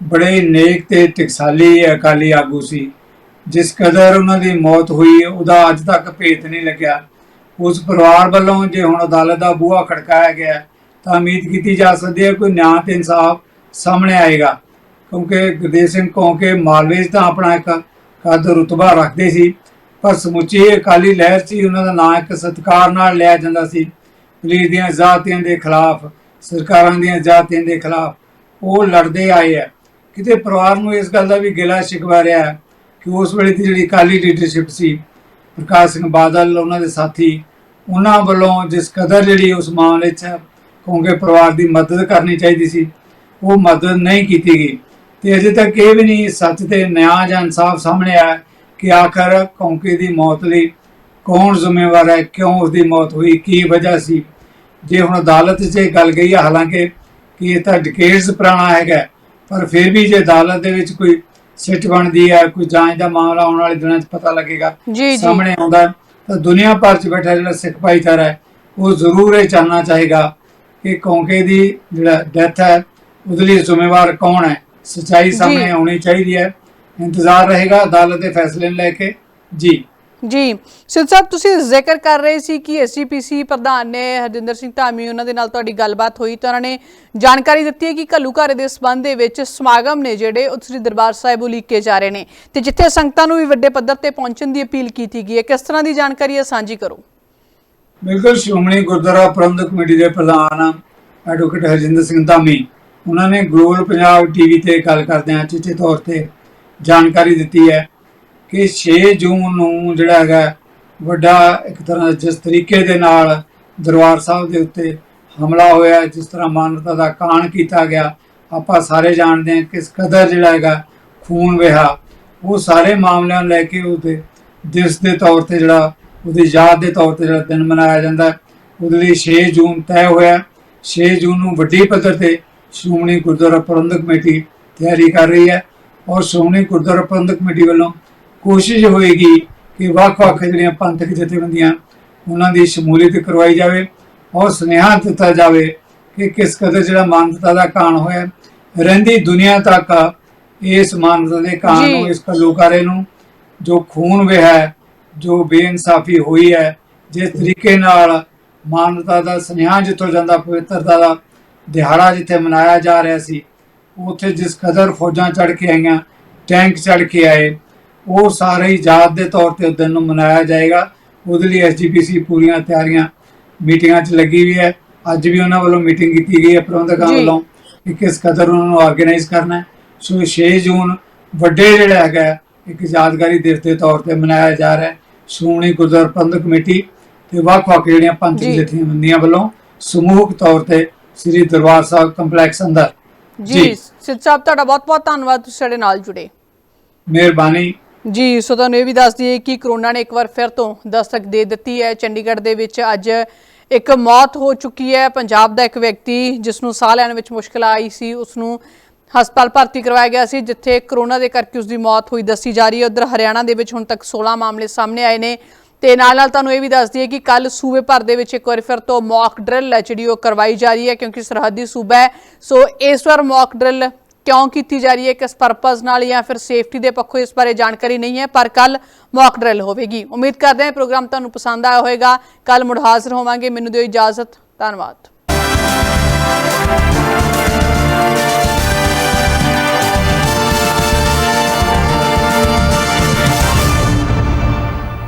ਬੜੇ ਨੇਕ ਤੇ ਟਕਸਾਲੀ ਅਕਾਲੀ ਆਗੂ ਸੀ, ਜਿਸ ਕਦਰ ਉਹਨਾਂ ਦੀ ਮੌਤ ਹੋਈ, ਉਹਦਾ ਅੱਜ ਤੱਕ ਭੇਤ ਨਹੀਂ ਲੱਗਿਆ। ਉਸ ਪਰਿਵਾਰ ਵੱਲੋਂ ਜੇ ਹੁਣ ਅਦਾਲਤ ਦਾ ਬੂਹਾ ਖੜਕਾਇਆ ਗਿਆ, ਤਾਂ ਉਮੀਦ ਕੀਤੀ ਜਾ ਸਕਦੀ ਹੈ ਕੋਈ ਨਿਆਂ ਤੇ ਇਨਸਾਫ ਸਾਹਮਣੇ ਆਏਗਾ। ਕਿਉਂਕਿ ਗਦੇਵ ਸਿੰਘ ਕੌਂਕੇ ਮਾਲਵੇ 'ਚ ਤਾਂ ਆਪਣਾ ਇੱਕ ਕਦ ਰੁਤਬਾ ਰੱਖਦੇ ਸੀ, ਪਰ ਸਮੁੱਚੀ ਅਕਾਲੀ ਲਹਿਰ ਸੀ ਉਹਨਾਂ ਦਾ ਨਾਂ ਇੱਕ ਸਤਿਕਾਰ ਨਾਲ ਲਿਆ ਜਾਂਦਾ ਸੀ। ਪੁਲਿਸ ਦੀਆਂ ਜ਼ਾਤੀਆਂ ਦੇ ਖਿਲਾਫ ਸਰਕਾਰਾਂ ਦੀਆਂ ਜ਼ਾਤੀਆਂ ਦੇ ਖਿਲਾਫ ਉਹ ਲੜਦੇ ਆਏ ਆ। ਕਿਤੇ ਪਰਿਵਾਰ ਨੂੰ ਇਸ ਗੱਲ ਦਾ ਵੀ ਗਿਲਾ ਸ਼ਿਕਵਾ ਰਿਹਾ ਹੈ ਕਿ ਉਸ ਵੇਲੇ ਦੀ ਜਿਹੜੀ ਕਾਲੀ ਲੀਡਰਸ਼ਿਪ ਸੀ, ਪ੍ਰਕਾਸ਼ ਸਿੰਘ ਬਾਦਲ, ਉਹਨਾਂ ਦੇ ਸਾਥੀ, ਉਹਨਾਂ ਵੱਲੋਂ ਜਿਸ ਕਦਰ ਜਿਹੜੀ ਉਸ ਮਾਮਲੇ 'ਚ ਕਿਉਂਕਿ ਪਰਿਵਾਰ ਦੀ ਮਦਦ ਕਰਨੀ ਚਾਹੀਦੀ ਸੀ, ਉਹ ਮਦਦ ਨਹੀਂ ਕੀਤੀ ਗਈ। ਤੇ ਅਜੇ ਤੱਕ ਇਹ ਵੀ ਨਹੀਂ ਸੱਚ ਤੇ ਨਿਆਂ ਜਾਂ ਇਨਸਾਫ ਸਾਹਮਣੇ ਆਇਆ ਕਿ ਆਖਰ ਕੌਂਕੇ ਦੀ ਮੌਤ ਲਈ ਕੌਣ ਜ਼ਿੰਮੇਵਾਰ ਹੈ, ਕਿਉਂ ਉਸ ਦੀ ਮੌਤ ਹੋਈ, ਕੀ ਵਜ੍ਹਾ ਸੀ। ਜੇ ਹੁਣ ਅਦਾਲਤ 'ਚ ਇਹ ਗੱਲ ਗਈ ਹੈ ਹਾਲਾਂਕਿ ਕਿ ਇਹ ਤਾਂ ਡਿਕੇਡਸ ਪੁਰਾਣਾ ਹੈਗਾ ਪਰ ਫਿਰ ਵੀ ਜੇ ਅਦਾਲਤ ਦੇ ਵਿੱਚ ਕੋਈ ਸਿੱਟ ਬਣਦੀ ਹੈ ਕੋਈ ਜਾਂਚ ਦਾ ਮਾਮਲਾ ਆਉਣ ਵਾਲੇ ਦਿਨਾਂ 'ਚ ਪਤਾ ਲੱਗੇਗਾ ਸਾਹਮਣੇ ਆਉਂਦਾ ਤਾਂ ਦੁਨੀਆ ਭਰ 'ਚ ਬੈਠਾ ਜਿਹੜਾ ਸਿੱਖ ਭਾਈਚਾਰਾ ਹੈ ਉਹ ਜ਼ਰੂਰ ਇਹ ਜਾਣਨਾ ਚਾਹੇਗਾ ਕਿ ਕੌਂਕੇ ਦੀ ਜਿਹੜਾ ਡੈਥ ਹੈ ਉਹਦੇ ਲਈ ਜ਼ਿੰਮੇਵਾਰ ਕੌਣ ਹੈ? ਸਚਾਈ ਸਾਹਮਣੇ ਆਉਣੀ ਚਾਹੀਦੀ ਹੈ ਇੰਤਜ਼ਾਰ ਰਹੇਗਾ ਅਦਾਲਤ ਦੇ ਫੈਸਲੇ ਨੂੰ ਲੈ ਕੇ। ਜੀ। ਜੀ, ਸਿੱਧ ਸਾਹਿਬ, ਤੁਸੀਂ ਜ਼ਿਕਰ ਕਰ ਰਹੇ ਸੀ ਕਿ ਐਸਜੀਪੀਸੀ ਪ੍ਰਧਾਨ ਨੇ ਹਰਜਿੰਦਰ ਸਿੰਘ ਧਾਮੀ ਉਹਨਾਂ ਦੇ ਨਾਲ ਤੁਹਾਡੀ ਗੱਲਬਾਤ ਹੋਈ ਤਾਂ ਉਹਨਾਂ ਨੇ ਜਾਣਕਾਰੀ ਦਿੱਤੀ ਹੈ ਕਿ ਘੱਲੂਘਾਰੇ ਦੇ ਸਬੰਧ ਦੇ ਵਿੱਚ ਸਮਾਗਮ ਨੇ ਜਿਹੜੇ ਉਹ ਦਰਬਾਰ ਸਾਹਿਬ ਉਲੀਕੇ ਜਾ ਰਹੇ ਨੇ ਤੇ ਜਿੱਥੇ ਸੰਗਤਾਂ ਨੂੰ ਵੀ ਵੱਡੇ ਪੱਧਰ ਤੇ ਪਹੁੰਚਣ ਦੀ ਅਪੀਲ ਕੀਤੀ ਗਈ ਹੈ, ਕਿਸ ਤਰ੍ਹਾਂ ਦੀ ਜਾਣਕਾਰੀ ਹੈ, ਸਾਂਝੀ ਕਰੋ। ਬਿਲਕੁਲ, ਸ਼੍ਰੋਮਣੀ ਗੁਰਦੁਆਰਾ ਪ੍ਰਬੰਧਕ ਕਮੇਟੀ ਦੇ ਪ੍ਰਧਾਨ ਐਡਵੋਕੇਟ ਹਰਜਿੰਦਰ ਸਿੰਘ ਧਾਮੀ, ਉਹਨਾਂ ਨੇ ਗਲੋਬਲ ਪੰਜਾਬ ਟੀਵੀ ਤੇ ਗੱਲ ਕਰਦਿਆਂ ਚਿੱਟੇ ਤੌਰ ਤੇ ਜਾਣਕਾਰੀ ਦਿੱਤੀ ਹੈ। ਕਿ 6 ਜੂਨ ਨੂੰ ਜਿਹੜਾ ਹੈਗਾ ਵੱਡਾ ਇੱਕ ਤਰ੍ਹਾਂ ਜਿਸ ਤਰੀਕੇ ਦੇ ਨਾਲ ਦਰਬਾਰ ਸਾਹਿਬ ਦੇ ਉੱਤੇ ਹਮਲਾ ਹੋਇਆ, ਜਿਸ ਤਰ੍ਹਾਂ ਮਾਨਵਤਾ ਦਾ ਕਾਣ ਕੀਤਾ ਗਿਆ, ਆਪਾਂ ਸਾਰੇ ਜਾਣਦੇ ਹਾਂ ਕਿਸ ਕਦਰ ਜਿਹੜਾ ਹੈਗਾ ਖੂਨ ਵਹਾ ਉਹ ਸਾਰੇ ਮਾਮਲਿਆਂ ਨੂੰ ਲੈ ਕੇ ਉਹਦੇ ਦਿਵਸ ਦੇ ਤੌਰ ਤੇ ਜਿਹੜਾ, ਉਹਦੀ ਯਾਦ ਦੇ ਤੌਰ ਤੇ ਜਿਹੜਾ ਦਿਨ ਮਨਾਇਆ ਜਾਂਦਾ। ਉਹਦੇ ਲਈ 6 ਜੂਨ ਤੈਅ ਹੋਇਆ। 6 ਜੂਨ ਨੂੰ ਵੱਡੀ ਪੱਧਰ ਤੇ ਸ਼੍ਰੋਮਣੀ ਗੁਰਦੁਆਰਾ ਪ੍ਰਬੰਧਕ ਕਮੇਟੀ ਤਿਆਰੀ ਕਰ ਰਹੀ ਹੈ ਔਰ ਸ਼੍ਰੋਮਣੀ ਗੁਰਦੁਆਰਾ ਪ੍ਰਬੰਧਕ ਕਮੇਟੀ ਵੱਲੋਂ ਕੋਸ਼ਿਸ਼ ਹੋਏਗੀ ਕਿ ਵੱਖ-ਵੱਖ ਜਿਹੜੀਆਂ ਪੰਥਕ ਜਥੇਬੰਦੀਆਂ ਉਹਨਾਂ ਦੀ ਸ਼ਮੂਲੀਅਤ ਕਰਵਾਈ ਜਾਵੇ ਔਰ ਸੁਨੇਹਾ ਦਿੱਤਾ ਜਾਵੇ ਕਿ ਕਿਸ ਕਦਰ ਜਿਹੜਾ ਮਾਨਵਤਾ ਦਾ ਕਾਣ ਹੋਇਆ ਰਹਿੰਦੀ ਦੁਨੀਆ ਤੱਕ ਇਸ ਮਾਨਵਤਾ ਦੇ ਕਾਣ। ਨੂੰ ਇਸ ਘੱਲੂਘਾਰੇ ਨੂੰ ਜੋ ਖੂਨ ਵਹਿ ਜੋ ਬੇਇਨਸਾਫੀ ਹੋਈ ਹੈ ਜਿਸ ਤਰੀਕੇ ਨਾਲ ਮਾਨਵਤਾ ਦਾ ਸੁਨੇਹਾ ਜਿੱਥੋਂ ਜਾਂਦਾ ਪਵਿੱਤਰਤਾ ਦਾ ਦਿਹਾੜਾ ਜਿੱਥੇ ਮਨਾਇਆ ਜਾ ਰਿਹਾ ਸੀ ਉੱਥੇ ਜਿਸ ਕਦਰ ਫੌਜਾਂ ਚੜ ਕੇ ਆਈਆਂ ਟੈਂਕ ਚੜ ਕੇ ਆਏ ਉਹ ਸਾਰੇ ਹੀ ਯਾਦ ਦੇ ਤੌਰ ਤੇ ਉਸ ਦਿਨ ਨੂੰ ਮਨਾਇਆ ਜਾਏਗਾ। ਉਹਦੇ ਲਈ ਐਸਜੀਪੀਸੀ ਪੂਰੀਆਂ ਤਿਆਰੀਆਂ ਮੀਟਿੰਗਾਂ 'ਚ ਲੱਗੀ ਹੋਈ ਹੈ। ਅੱਜ ਵੀ ਉਹਨਾਂ ਵੱਲੋਂ ਮੀਟਿੰਗ ਕੀਤੀ ਗਈ ਹੈ ਪ੍ਰਬੰਧਕਾਂ। ਵੱਲੋਂ ਕਿ ਕਿਸ ਕਦਰ ਉਹਨਾਂ ਨੂੰ ਆਰਗੇਨਾਈਜ਼ ਕਰਨਾ ਹੈ। ਸੋ 6 ਜੂਨ ਵੱਡੇ ਜਿਹੜਾ ਹੈਗਾ ਇੱਕ ਯਾਦਗਾਰੀ ਦਿਵਸ ਦੇ ਤੌਰ ਤੇ ਮਨਾਇਆ ਜਾ ਰਿਹਾ ਹੈ। ਸ਼੍ਰੋਮਣੀ ਗੁਰਦੁਆਰਾ ਪ੍ਰਬੰਧਕ ਕਮੇਟੀ ਤੇ ਵੱਖ-ਵੱਖ ਜਿਹੜੀਆਂ ਪੰਥਕ ਜੀ। ਜਥੇਬੰਦੀਆਂ ਵੱਲੋਂ ਸਮੂਹਕ ਤੌਰ ਤੇ ਸ੍ਰੀ ਦਰਬਾਰ ਸਾਹਿਬ ਕੰਪਲੈਕਸ ਅੰਦਰ। ਜੀ। ਸਿੱਧ ਸਾਹਿਬ ਤੁਹਾਡਾ ਬਹੁਤ-ਬਹੁਤ ਧੰਨਵਾਦ ਤੁਸੀਂ ਸਾਡੇ ਨਾਲ ਜੁੜੇ। ਮਿਹਰਬਾਨੀ। ਜੀ, ਸੋ ਤੁਹਾਨੂੰ ਇਹ ਵੀ ਦੱਸ ਦਈਏ ਕਿ ਕਰੋਨਾ ਨੇ ਇੱਕ ਵਾਰ ਫਿਰ ਤੋਂ ਦਸਤਕ ਦੇ ਦਿੱਤੀ ਹੈ। ਚੰਡੀਗੜ੍ਹ ਦੇ ਵਿੱਚ ਅੱਜ ਇੱਕ ਮੌਤ ਹੋ ਚੁੱਕੀ ਹੈ। ਪੰਜਾਬ ਦਾ ਇੱਕ ਵਿਅਕਤੀ ਜਿਸ ਨੂੰ ਸਾਹ ਲੈਣ ਵਿੱਚ ਮੁਸ਼ਕਲ ਆਈ ਸੀ ਉਸ ਨੂੰ ਹਸਪਤਾਲ ਭਰਤੀ ਕਰਵਾਇਆ ਗਿਆ ਸੀ, ਜਿੱਥੇ ਕਰੋਨਾ ਦੇ ਕਰਕੇ ਉਸ ਦੀ ਮੌਤ ਹੋਈ ਦੱਸੀ ਜਾ ਰਹੀ ਹੈ। ਉਧਰ ਹਰਿਆਣਾ ਦੇ ਵਿੱਚ ਹੁਣ ਤੱਕ 16 ਮਾਮਲੇ ਸਾਹਮਣੇ ਆਏ ਨੇ। ਤੇ ਨਾਲ ਨਾਲ ਤੁਹਾਨੂੰ ਇਹ ਵੀ ਦੱਸ ਦਈਏ ਕਿ ਕੱਲ ਸੂਬੇ ਭਰ ਦੇ ਵਿੱਚ ਇੱਕ ਵਾਰ ਫਿਰ ਤੋਂ ਮੌਕ ਡਰਿਲ ਹੈ, ਜਿਹੜੀ ਉਹ ਕਰਵਾਈ ਜਾ ਰਹੀ ਹੈ, ਕਿਉਂਕਿ ਸਰਹੱਦੀ ਸੂਬਾ ਹੈ। ਸੋ ਇਸ ਵਾਰ ਮੌਕ ਡਰਿਲ ਕਿਉਂ ਕੀਤੀ ਜਾ ਰਹੀ ਹੈ, ਕਿਸ ਪਰਪਸ ਨਾਲ ਜਾਂ ਫਿਰ ਸੇਫਟੀ ਦੇ ਪੱਖੋਂ ਇਸ ਬਾਰੇ ਜਾਣਕਾਰੀ ਨਹੀਂ ਹੈ, ਪਰ ਕੱਲ ਮੌਕ ਡਰਿਲ ਹੋਵੇਗੀ। ਉਮੀਦ ਕਰਦੇ ਹਾਂ ਪ੍ਰੋਗਰਾਮ ਤੁਹਾਨੂੰ ਪਸੰਦ ਆਇਆ ਹੋਵੇਗਾ। ਕੱਲ ਮੁੜ ਹਾਜ਼ਰ ਹੋਵਾਂਗੇ। ਮੈਨੂੰ ਦਿਓ ਇਜਾਜ਼ਤ। ਧੰਨਵਾਦ।